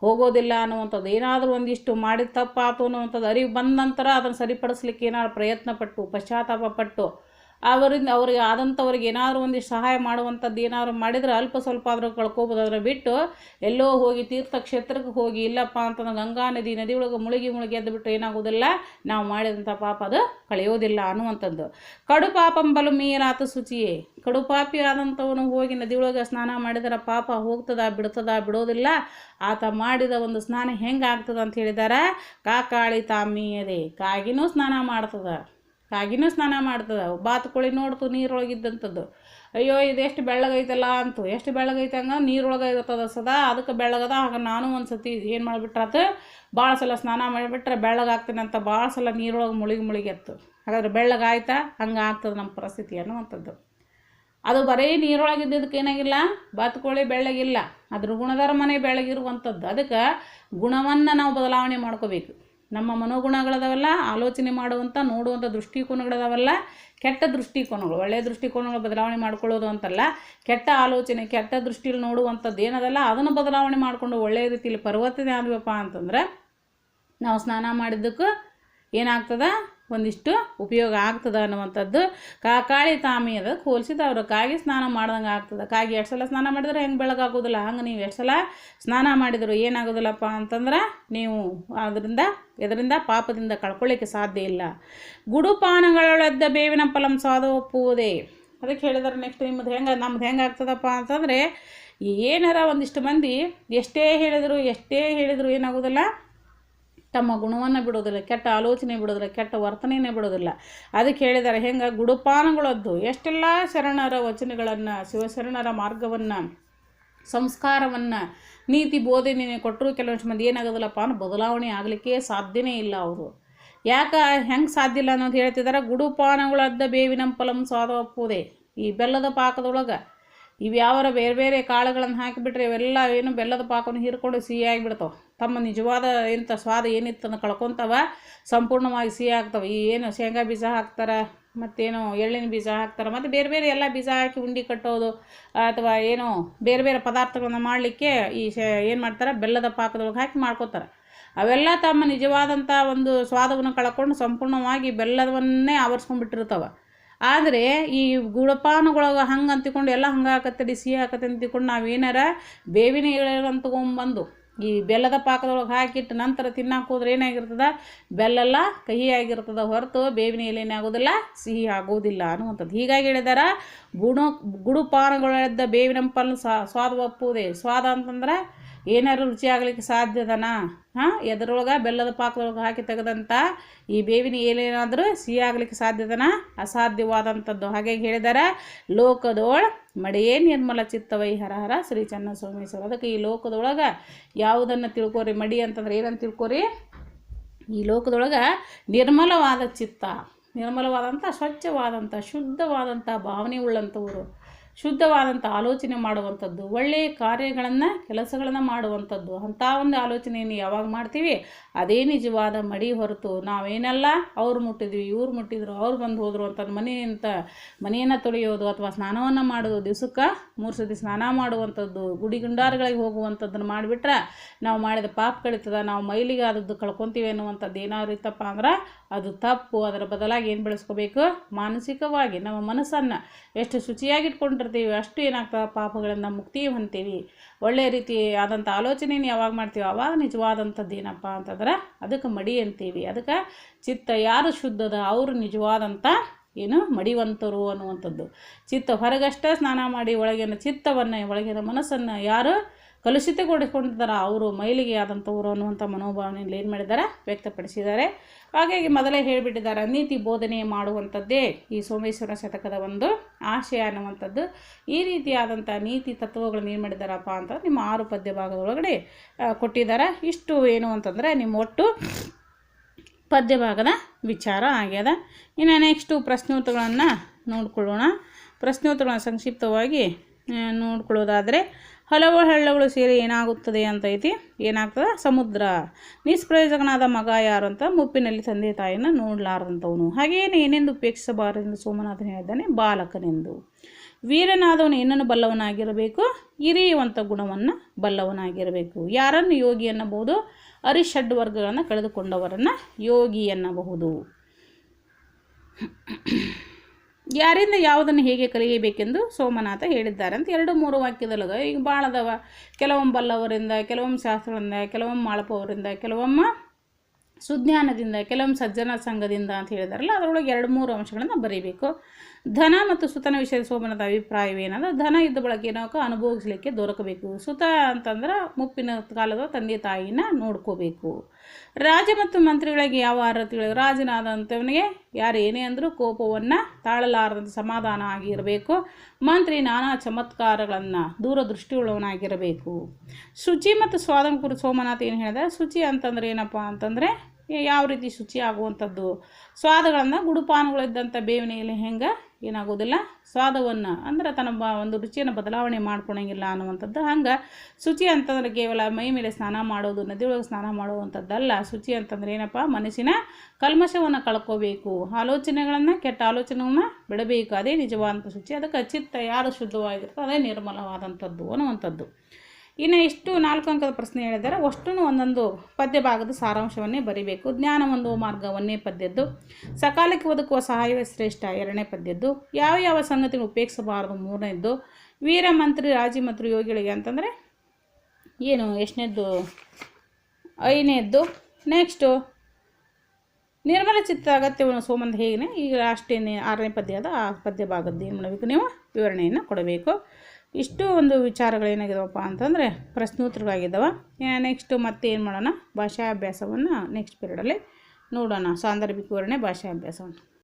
ಹೋಗೋದಿಲ್ಲ ಅನ್ನುವಂಥದ್ದು. ಏನಾದರೂ ಒಂದಿಷ್ಟು ಮಾಡಿದ ತಪ್ಪಾತು ಅನ್ನುವಂಥದ್ದು. ಅರಿವು ಬಂದ ನಂತರ ಅದನ್ನು ಸರಿಪಡಿಸ್ಲಿಕ್ಕೆ ಏನಾದ್ರು ಪ್ರಯತ್ನ ಪಟ್ಟು ಪಶ್ಚಾತ್ತಾಪ ಪಟ್ಟು ಅವರಿಂದ ಅವ್ರಿಗೆ ಆದಂಥವ್ರಿಗೆ ಏನಾದರೂ ಒಂದಿಷ್ಟು ಸಹಾಯ ಮಾಡುವಂಥದ್ದು ಏನಾದರೂ ಮಾಡಿದರೆ ಅಲ್ಪ ಸ್ವಲ್ಪ ಆದರೂ ಕಳ್ಕೊಬೋದು. ಅದರ ಬಿಟ್ಟು ಎಲ್ಲೋ ಹೋಗಿ ತೀರ್ಥಕ್ಷೇತ್ರಕ್ಕೆ ಹೋಗಿ, ಇಲ್ಲಪ್ಪ ಅಂತಂದ್ರೆ ಗಂಗಾ ನದಿ ನದಿ ಒಳಗೆ ಮುಳುಗಿ ಮುಳುಗಿ ಎದ್ದು ಬಿಟ್ಟು ಏನಾಗೋದಿಲ್ಲ. ನಾವು ಮಾಡಿದಂಥ ಪಾಪ ಅದು ಕಳೆಯೋದಿಲ್ಲ ಅನ್ನುವಂಥದ್ದು. ಕಡು ಪಾಪಂಬಲು ಮೀರಾತ ಶುಚಿಯೇ. ಕಡು ಪಾಪಿ ಆದಂಥವನು ಹೋಗಿ ನದಿ ಒಳಗೆ ಸ್ನಾನ ಮಾಡಿದರೆ ಪಾಪ ಹೋಗ್ತದ, ಬಿಡ್ತದ, ಬಿಡೋದಿಲ್ಲ. ಆತ ಮಾಡಿದ ಒಂದು ಸ್ನಾನ ಹೆಂಗೆ ಅಂತ ಹೇಳಿದಾರ? ಕಾಕಾಳಿ ತಾಮಿಯದೆ ಕಾಗಿನೂ ಸ್ನಾನ ಮಾಡ್ತದ. ಕಾಗಿನೂ ಸ್ನಾನ ಮಾಡ್ತದ ಬಾತುಕೋಳಿ ನೋಡ್ತು ನೀರೊಳಗಿದ್ದಂಥದ್ದು ಅಯ್ಯೋ, ಇದೆಷ್ಟು ಬೆಳ್ಳಗೈತಲ್ಲ ಅಂತು. ಎಷ್ಟು ಬೆಳ್ಳಗೈತೆ ಹಂಗ? ನೀರೊಳಗೆ ಇರ್ತದ ಸದಾ. ಅದಕ್ಕೆ ಬೆಳ್ಳಗದ. ಆಗ ನಾನು ಒಂದು ಸತಿ ಏನು ಮಾಡಿಬಿಟ್ರಾತ ಭಾಳ ಸಲ ಸ್ನಾನ ಮಾಡಿಬಿಟ್ರೆ ಬೆಳ್ಳಗಾಗ್ತೀನಿ ಅಂತ ಭಾಳ ಸಲ ನೀರೊಳಗೆ ಮುಳುಗಿ ಮುಳುಗಿ ಎತ್ತು ಹಾಗಾದ್ರೆ ಬೆಳ್ಳಗಾಯ್ತಾ ಹಂಗೆ ಆಗ್ತದೆ ನಮ್ಮ ಪರಿಸ್ಥಿತಿ ಅನ್ನುವಂಥದ್ದು. ಅದು ಬರೀ ನೀರೊಳಗಿದ್ದದಕ್ಕೆ ಏನಾಗಿಲ್ಲ? ಬಾತುಕೋಳಿ ಬೆಳ್ಳಗಿಲ್ಲ. ಅದ್ರ ಗುಣಧರ್ಮನೇ ಬೆಳಗಿರುವಂಥದ್ದು ಅದಕ್ಕೆ ಗುಣವನ್ನು ನಾವು ಬದಲಾವಣೆ ಮಾಡ್ಕೋಬೇಕು. ನಮ್ಮ ಮನೋಗುಣಗಳದಾವಲ್ಲ ಆಲೋಚನೆ ಮಾಡುವಂಥ ನೋಡುವಂಥ ದೃಷ್ಟಿಕೋನಗಳದಾವಲ್ಲ, ಕೆಟ್ಟ ದೃಷ್ಟಿಕೋನಗಳು. ಒಳ್ಳೆಯ ದೃಷ್ಟಿಕೋನಗಳು ಬದಲಾವಣೆ ಮಾಡ್ಕೊಳ್ಳೋದು ಅಂತಲ್ಲ, ಕೆಟ್ಟ ಆಲೋಚನೆ, ಕೆಟ್ಟ ದೃಷ್ಟಿಯಲ್ಲಿ ನೋಡುವಂಥದ್ದು ಏನದಲ್ಲ, ಅದನ್ನು ಬದಲಾವಣೆ ಮಾಡಿಕೊಂಡು ಒಳ್ಳೆಯ ರೀತಿಯಲ್ಲಿ ಪರ್ವತನೇ ಆದ್ವಪ್ಪ ಅಂತಂದ್ರೆ, ನಾವು ಸ್ನಾನ ಮಾಡಿದ್ದಕ್ಕೂ ಏನಾಗ್ತದ? ಒಂದಿಷ್ಟು ಉಪಯೋಗ ಆಗ್ತದೆ ಅನ್ನುವಂಥದ್ದು ಕಾಕಾಳಿ ತಾಮಿ ಅದಕ್ಕೆ ಹೋಲಿಸಿದ ಅವರು ಕಾಗಿ ಸ್ನಾನ ಮಾಡ್ದಂಗೆ ಆಗ್ತದೆ. ಕಾಗಿ ಎಷ್ಟು ಸಲ ಸ್ನಾನ ಮಾಡಿದ್ರೆ ಹೆಂಗೆ ಬೆಳಗಾಗೋದಿಲ್ಲ? ಹಂಗೆ ನೀವು ಎಷ್ಟು ಸಲ ಸ್ನಾನ ಮಾಡಿದ್ರು ಏನಾಗೋದಿಲ್ಲಪ್ಪ ಅಂತಂದ್ರೆ ನೀವು ಅದರಿಂದ ಇದರಿಂದ ಪಾಪದಿಂದ ಕಳ್ಕೊಳ್ಳಿಕ್ಕೆ ಸಾಧ್ಯ ಇಲ್ಲ. ಗುಡುಪಾನಗಳೆದ್ದ ಬೇವಿನ ಫಲಂ ಸ್ವಾದ ಒಪ್ಪುವುದೇ? ಅದಕ್ಕೆ ಹೇಳಿದಾರೆ ನೆಕ್ಸ್ಟ್ ನಿಮ್ಮದು ಹೆಂಗೆ, ನಮ್ದು ಹೆಂಗೆ ಆಗ್ತದಪ್ಪ ಅಂತಂದರೆ, ಏನಾರ ಒಂದಿಷ್ಟು ಮಂದಿ ಎಷ್ಟೇ ಹೇಳಿದರು ಎಷ್ಟೇ ಹೇಳಿದರು ಏನಾಗೋದಿಲ್ಲ? ತಮ್ಮ ಗುಣವನ್ನು ಬಿಡೋದಿಲ್ಲ, ಕೆಟ್ಟ ಆಲೋಚನೆ ಬಿಡೋದಿಲ್ಲ, ಕೆಟ್ಟ ವರ್ತನೆಯೇ ಬಿಡೋದಿಲ್ಲ. ಅದಕ್ಕೆ ಹೇಳಿದ್ದಾರೆ ಹೆಂಗೆ ಗುಡುಪಾನಗಳದ್ದು, ಎಷ್ಟೆಲ್ಲ ಶರಣರ ವಚನಗಳನ್ನು, ಶಿವಶರಣರ ಮಾರ್ಗವನ್ನು, ಸಂಸ್ಕಾರವನ್ನು, ನೀತಿ ಬೋಧನೆ ಕೊಟ್ಟರು ಕೆಲವೊಂದು ಮಂದಿ ಏನಾಗೋದಿಲ್ಲಪ್ಪ ಅಂದ್ರೆ ಬದಲಾವಣೆ ಆಗಲಿಕ್ಕೆ ಸಾಧ್ಯನೇ ಇಲ್ಲ ಅವರು. ಯಾಕೆ ಹೆಂಗೆ ಸಾಧ್ಯ ಇಲ್ಲ ಅನ್ನೋದು ಹೇಳ್ತಿದ್ದಾರೆ ಗುಡುಪಾನಗಳದ್ದ ಬೇವಿನ ಫಲಂ ಸ್ವಾದ ಒಪ್ಪುವುದೇ ಈ ಬೆಲ್ಲದ ಪಾಕದೊಳಗೆ ಇವ್ಯಾವರ ಯಾವಾರ ಬೇರೆ ಬೇರೆ ಕಾಳುಗಳನ್ನು ಹಾಕಿಬಿಟ್ರೆ ಇವೆಲ್ಲ ಏನು ಬೆಲ್ಲದ ಪಾಕವನ್ನು ಹೀರ್ಕೊಂಡು ಸಿಹಿಯಾಗಿ ಬಿಡ್ತಾವೆ. ತಮ್ಮ ನಿಜವಾದ ಎಂಥ ಸ್ವಾದ ಏನಿತ್ತು ಅದನ್ನು ಕಳ್ಕೊತಾವ, ಸಂಪೂರ್ಣವಾಗಿ ಸಿಹಿ ಆಗ್ತವೆ. ಈ ಏನು ಶೇಂಗಾ ಬೀಜ ಹಾಕ್ತಾರೆ, ಮತ್ತೇನು ಎಳ್ಳಿನ ಬೀಜ ಹಾಕ್ತಾರೆ, ಮತ್ತು ಬೇರೆ ಬೇರೆ ಎಲ್ಲ ಬೀಜ ಹಾಕಿ ಉಂಡೆ ಕಟ್ಟೋದು, ಅಥವಾ ಏನು ಬೇರೆ ಬೇರೆ ಪದಾರ್ಥಗಳನ್ನ ಮಾಡಲಿಕ್ಕೆ ಈ ಶೇ ಏನು ಮಾಡ್ತಾರೆ, ಬೆಲ್ಲದ ಪಾಕದೊಳಗೆ ಹಾಕಿ ಮಾಡ್ಕೋತಾರೆ. ಅವೆಲ್ಲ ತಮ್ಮ ನಿಜವಾದಂಥ ಒಂದು ಸ್ವಾದವನ್ನು ಕಳ್ಕೊಂಡು ಸಂಪೂರ್ಣವಾಗಿ ಬೆಲ್ಲದವನ್ನೇ ಆವರಿಸ್ಕೊಂಡ್ಬಿಟ್ಟಿರ್ತಾವೆ. ಆದರೆ ಈ ಗುಡಪಾನಗೊಳಗೆ ಹಂಗೆ ಅಂತಿಕೊಂಡು ಎಲ್ಲ ಹಂಗೆ ಹಾಕತ್ತಡಿ ಸಿಹಿ ಹಾಕತ್ತೆ ಅಂತಿಕೊಂಡು ನಾವೇನಾರ ಬೇವಿನ ಎಳೆಗಳನ್ನು ತೊಗೊಂಬಂದು ಈ ಬೆಲ್ಲದ ಪಾಕದೊಳಗೆ ಹಾಕಿಟ್ಟು ನಂತರ ತಿನ್ನಕ್ಕೆ ಹೋದ್ರೆ ಏನಾಗಿರ್ತದ? ಬೆಲ್ಲೆಲ್ಲ ಕಹಿಯಾಗಿರ್ತದ ಹೊರತು ಬೇವಿನ ಎಲೆನೇ ಆಗೋದಿಲ್ಲ, ಸಿಹಿ ಆಗೋದಿಲ್ಲ ಅನ್ನುವಂಥದ್ದು. ಹೀಗಾಗಿ ಹೇಳಿದಾರ, ಗುಣ, ಗುಡುಪಾನಗಳಿದ್ದ ಬೇವಿನ ಫಲ ಸ್ವಾದ ಒಪ್ಪುವುದೇ? ಸ್ವಾದ ಅಂತಂದ್ರೆ ಏನಾರು ರುಚಿ ಆಗ್ಲಿಕ್ಕೆ ಸಾಧ್ಯದನಾ? ಹಾಂ, ಎದರೊಳಗೆ ಬೆಲ್ಲದ ಪಾಕದೊಳಗೆ ಹಾಕಿ ತೆಗೆದಂಥ ಈ ಬೇವಿನ ಏನೇನಾದರೂ ಸಿಹಿ ಆಗ್ಲಿಕ್ಕೆ ಸಾಧ್ಯದನ? ಅಸಾಧ್ಯವಾದಂಥದ್ದು. ಹಾಗಾಗಿ ಹೇಳಿದಾರೆ, ಲೋಕದೊಳ ಮಡೆಯೇ ನಿರ್ಮಲ ಚಿತ್ತವೈ ಹರ ಹರ ಶ್ರೀ ಚನ್ನ ಅದಕ್ಕೆ ಈ ಲೋಕದೊಳಗೆ ಯಾವುದನ್ನು ತಿಳ್ಕೊರಿ? ಮಡಿ ಅಂತಂದ್ರೆ ಏನಂತ ತಿಳ್ಕೊರಿ? ಈ ಲೋಕದೊಳಗೆ ನಿರ್ಮಲವಾದ ಚಿತ್ತ ನಿರ್ಮಲವಾದಂಥ ಸ್ವಚ್ಛವಾದಂಥ ಶುದ್ಧವಾದಂಥ ಭಾವನೆ ಉಳ್ಳಂಥವರು ಶುದ್ಧವಾದಂಥ ಆಲೋಚನೆ ಮಾಡುವಂಥದ್ದು, ಒಳ್ಳೆಯ ಕಾರ್ಯಗಳನ್ನು, ಕೆಲಸಗಳನ್ನು ಮಾಡುವಂಥದ್ದು, ಅಂಥ ಒಂದು ಆಲೋಚನೆಯನ್ನು ಯಾವಾಗ ಮಾಡ್ತೀವಿ? ಅದೇ ನಿಜವಾದ ಮಡಿ ಹೊರತು ನಾವೇನೆಲ್ಲ, ಅವ್ರು ಮುಟ್ಟಿದ್ವಿ, ಇವ್ರು ಮುಟ್ಟಿದ್ರು, ಅವ್ರು ಬಂದು ಹೋದರು ಅಂತ ಮನೆಯಂತ ಮನೆಯನ್ನು ತೊಳೆಯೋದು ಅಥವಾ ಸ್ನಾನವನ್ನು ಮಾಡೋದು, ದಿವಸಕ್ಕೆ ಮೂರು ಸತಿ ಸ್ನಾನ ಮಾಡುವಂಥದ್ದು, ಗುಡಿ ಗುಂಡಾರಗಳಿಗೆ ಹೋಗುವಂಥದ್ದನ್ನು ಮಾಡಿಬಿಟ್ರೆ ನಾವು ಮಾಡಿದ ಪಾಪ ಕಳೀತದ, ನಾವು ಮೈಲಿಗೆ ಆದದ್ದು ಕಳ್ಕೊತೀವಿ ಅನ್ನುವಂಥದ್ದು ಏನಾದ್ರು ಇತ್ತಪ್ಪ ಅಂದ್ರೆ ಅದು ತಪ್ಪು, ಅದರ ಬದಲಾಗಿ ಏನು ಬೆಳೆಸ್ಕೋಬೇಕು? ಮಾನಸಿಕವಾಗಿ, ನಮ್ಮ ಮನಸ್ಸನ್ನು ಎಷ್ಟು ಶುಚಿಯಾಗಿ ಇಟ್ಕೊಂಡಿರ್ತೀವಿ ಅಷ್ಟು ಏನಾಗ್ತದೆ ಪಾಪಗಳಿಂದ ಮುಕ್ತಿ ಹೊಂತೀವಿ ಒಳ್ಳೆಯ ರೀತಿ ಆದಂಥ ಆಲೋಚನೆಯನ್ನು ಯಾವಾಗ ಮಾಡ್ತೀವಿ ಅವಾಗ ನಿಜವಾದಂಥದ್ದು ಏನಪ್ಪ ಅಂತಂದ್ರೆ ಅದಕ್ಕೆ ಮಡಿ ಅಂತೀವಿ. ಅದಕ್ಕೆ ಚಿತ್ತ ಯಾರು ಶುದ್ಧದ ಅವರು ನಿಜವಾದಂಥ ಏನು ಮಡಿವಂತರು ಅನ್ನುವಂಥದ್ದು. ಚಿತ್ತ ಹೊರಗಷ್ಟೇ ಸ್ನಾನ ಮಾಡಿ ಒಳಗಿನ ಚಿತ್ತವನ್ನು, ಒಳಗಿನ ಮನಸ್ಸನ್ನು ಯಾರು ಕಲುಷಿತಗೊಳಿಸ್ಕೊಂಡಿದ್ದಾರೆ ಅವರು ಮೈಲಿಗೆ ಆದಂಥವರು ಅನ್ನುವಂಥ ಮನೋಭಾವನೆಯಲ್ಲಿ ಏನು ಮಾಡಿದ್ದಾರೆ? ವ್ಯಕ್ತಪಡಿಸಿದ್ದಾರೆ. ಹಾಗಾಗಿ ಮೊದಲೇ ಹೇಳಿಬಿಟ್ಟಿದ್ದಾರೆ, ನೀತಿ ಬೋಧನೆ ಮಾಡುವಂಥದ್ದೇ ಈ ಸೋಮೇಶ್ವರ ಶತಕದ ಒಂದು ಆಶಯ ಅನ್ನುವಂಥದ್ದು. ಈ ರೀತಿಯಾದಂಥ ನೀತಿ ತತ್ವಗಳನ್ನು ಏನು ಮಾಡಿದ್ದಾರಪ್ಪ ಅಂತ ನಿಮ್ಮ ಆರು ಪದ್ಯ ಭಾಗದೊಳಗಡೆ ಕೊಟ್ಟಿದ್ದಾರೆ. ಇಷ್ಟು ಏನು ಅಂತಂದರೆ ನಿಮ್ಮ ಒಟ್ಟು ಪದ್ಯ ಭಾಗದ ವಿಚಾರ ಆಗ್ಯದ. ಇನ್ನು ನೆಕ್ಸ್ಟು ಪ್ರಶ್ನೋತ್ತರಗಳನ್ನು ನೋಡ್ಕೊಳ್ಳೋಣ. ಪ್ರಶ್ನೋತ್ತರಗಳನ್ನು ಸಂಕ್ಷಿಪ್ತವಾಗಿ ನೋಡ್ಕೊಳ್ಳೋದಾದರೆ ಹಲವು ಹಳ್ಳಗಳು ಸೇರಿ ಏನಾಗುತ್ತದೆ ಅಂತ ಐತಿ? ಏನಾಗ್ತದೆ? ಸಮುದ್ರ. ನಿಷ್ಪ್ರಯೋಜಕನಾದ ಮಗ ಯಾರು ಅಂತ ಮುಪ್ಪಿನಲ್ಲಿ ತಂದೆ ತಾಯಿನ ನೋಡಲಾರದಂಥವನು ಹಾಗೇನು ಏನೆಂದು ಉಪೇಕ್ಷಿಸಬಾರದೆಂದು ಸೋಮನಾಥನ್ ಹೇಳಿದ್ದಾನೆ, ಬಾಲಕನೆಂದು. ವೀರನಾದವನು ಏನನ್ನು ಬಲ್ಲವನಾಗಿರಬೇಕು? ಇರಿಯುವಂಥ ಗುಣವನ್ನು ಬಲ್ಲವನಾಗಿರಬೇಕು. ಯಾರನ್ನು ಯೋಗಿ ಅನ್ನಬಹುದು ಅರಿಷಡ್ ವರ್ಗಗಳನ್ನು ಕಳೆದುಕೊಂಡವರನ್ನು ಯೋಗಿ ಎನ್ನಬಹುದು. ಯಾರಿಂದ ಯಾವುದನ್ನು ಹೇಗೆ ಕಲಿಯಬೇಕೆಂದು ಸೋಮನಾಥ ಹೇಳಿದ್ದಾರೆ ಅಂತ ಎರಡು ಮೂರು ವಾಕ್ಯದೊಳಗೆ ಈಗ ಭಾಳ ಅದಾವ. ಕೆಲವೊಮ್ಮೆ ಬಲ್ಲವರಿಂದ, ಕೆಲವೊಮ್ಮೆ ಶಾಸ್ತ್ರದಿಂದ, ಕೆಲವೊಮ್ಮೆ ಮಾಳಪವರಿಂದ, ಕೆಲವೊಮ್ಮೆ ಸುಜ್ಞಾನದಿಂದ, ಕೆಲವೊಮ್ಮೆ ಸಜ್ಜನ ಸಂಘದಿಂದ ಅಂತ ಹೇಳಿದಾರಲ್ಲ, ಅದರೊಳಗೆ ಎರಡು ಮೂರು ಅಂಶಗಳನ್ನು ಬರೀಬೇಕು. ಧನ ಮತ್ತು ಸುತನ ವಿಷಯದ ಸೋಮನದ ಅಭಿಪ್ರಾಯವೇನಂದ್ರೆ ಧನ ಇದ್ದ ಬಳಕೆ ಏನೋ ಅನುಭವಿಸ್ಲಿಕ್ಕೆ ದೊರಕಬೇಕು. ಸುತ ಅಂತಂದ್ರೆ ಮುಪ್ಪಿನ ಕಾಲದ ತಂದೆ ತಾಯಿನ ನೋಡ್ಕೋಬೇಕು. ರಾಜ ಮತ್ತು ಮಂತ್ರಿಗಳಿಗೆ ಯಾವ ಅರ್ಹತೆಗಳು ರಾಜನಾದಂಥವನಿಗೆ ಯಾರು ಏನೇ ಅಂದರೂ ಕೋಪವನ್ನು ತಾಳಲಾರದಂಥ ಸಮಾಧಾನ ಆಗಿರಬೇಕು. ಮಂತ್ರಿ ನಾನಾ ಚಮತ್ಕಾರಗಳನ್ನು ದೂರದೃಷ್ಟಿಯುಳ್ಳವನಾಗಿರಬೇಕು. ಶುಚಿ ಮತ್ತು ಸ್ವಾತಂತ್ರ್ಯ ಸೋಮನಾಥ ಏನು ಹೇಳಿದೆ? ಶುಚಿ ಅಂತಂದ್ರೆ ಏನಪ್ಪ ಅಂತಂದರೆ, ಯಾವ ರೀತಿ ಶುಚಿ ಆಗುವಂಥದ್ದು ಸ್ವಾದಗಳನ್ನು ಗುಡುಪಾನಗಳಿದ್ದಂಥ ಬೇವಿನ ಹೆಂಗೆ ಏನಾಗೋದಿಲ್ಲ. ಸ್ವಾದವನ್ನು ಅಂದ್ರೆ ತನ್ನ ಬ ಒಂದು ರುಚಿಯನ್ನು ಬದಲಾವಣೆ ಮಾಡ್ಕೊಳಂಗಿಲ್ಲ ಅನ್ನುವಂಥದ್ದು. ಹಂಗೆ ಶುಚಿ ಅಂತಂದ್ರೆ ಕೇವಲ ಮೈ ಮೇಲೆ ಸ್ನಾನ ಮಾಡೋದು, ನದಿಯೊಳಗೆ ಸ್ನಾನ ಮಾಡುವಂಥದ್ದಲ್ಲ. ಶುಚಿ ಅಂತಂದ್ರೆ ಏನಪ್ಪ? ಮನಸ್ಸಿನ ಕಲ್ಮಶವನ್ನು ಕಳ್ಕೋಬೇಕು. ಆಲೋಚನೆಗಳನ್ನು, ಕೆಟ್ಟ ಆಲೋಚನೆಗಳನ್ನ ಬಿಡಬೇಕು. ಅದೇ ನಿಜವಾದಂಥ ಶುಚಿ. ಅದಕ್ಕೆ ಚಿತ್ತ ಯಾರು ಶುದ್ಧವಾಗಿರ್ತೋ ಅದೇ ನಿರ್ಮಲವಾದಂಥದ್ದು ಅನ್ನುವಂಥದ್ದು. ಇನ್ನು ಇಷ್ಟು ನಾಲ್ಕು ಅಂಕದ ಪ್ರಶ್ನೆ ಹೇಳಿದರೆ ಅಷ್ಟೂ ಒಂದೊಂದು ಪದ್ಯ ಭಾಗದ ಸಾರಾಂಶವನ್ನೇ ಬರೀಬೇಕು. ಜ್ಞಾನ ಒಂದು ಮಾರ್ಗ ಒಂದನೇ ಪದ್ಯದ್ದು. ಸಕಾಲಕ್ಕೆ ಒದಕುವ ಸಹಾಯವೇ ಶ್ರೇಷ್ಠ ಎರಡನೇ ಪದ್ಯದ್ದು. ಯಾವ ಯಾವ ಸಂಗತಿ ಉಪೇಕ್ಷಿಸಬಾರದು? ಮೂರನೇದ್ದು, ವೀರ ಮಂತ್ರಿ, ರಾಜಿ ಮತ್ತು ಯೋಗಿಗಳಿಗೆ ಅಂತಂದರೆ ಏನು? ಎಷ್ಟನೇದ್ದು? ಐದನೇದ್ದು. ನೆಕ್ಸ್ಟು ನಿರ್ಮಲ ಚಿತ್ತ ಅಗತ್ಯವನ್ನು ಸೋಮಂದ ಹೇಗೆ ಈಗ ಅಷ್ಟೇ ಆರನೇ ಪದ್ಯದ ಆ ಪದ್ಯ ಭಾಗದ್ದು ಏನು ಮಾಡಬೇಕು ನೀವು? ವಿವರಣೆಯನ್ನು ಕೊಡಬೇಕು. ಇಷ್ಟು ಒಂದು ವಿಚಾರಗಳೇನಾಗಿದಾವಪ್ಪ ಅಂತಂದರೆ ಪ್ರಶ್ನೋತ್ತರಗಳಾಗಿದ್ದಾವೆ ನೆಕ್ಸ್ಟು ಮತ್ತೆ ಏನು ಮಾಡೋಣ? ಭಾಷಾ ಅಭ್ಯಾಸವನ್ನು ನೆಕ್ಸ್ಟ್ ಪೀರಿಯಡಲ್ಲಿ ನೋಡೋಣ. ಸಾಂದರ್ಭಿಕ ವಿವರಣೆ, ಭಾಷಾ ಅಭ್ಯಾಸವನ್ನು.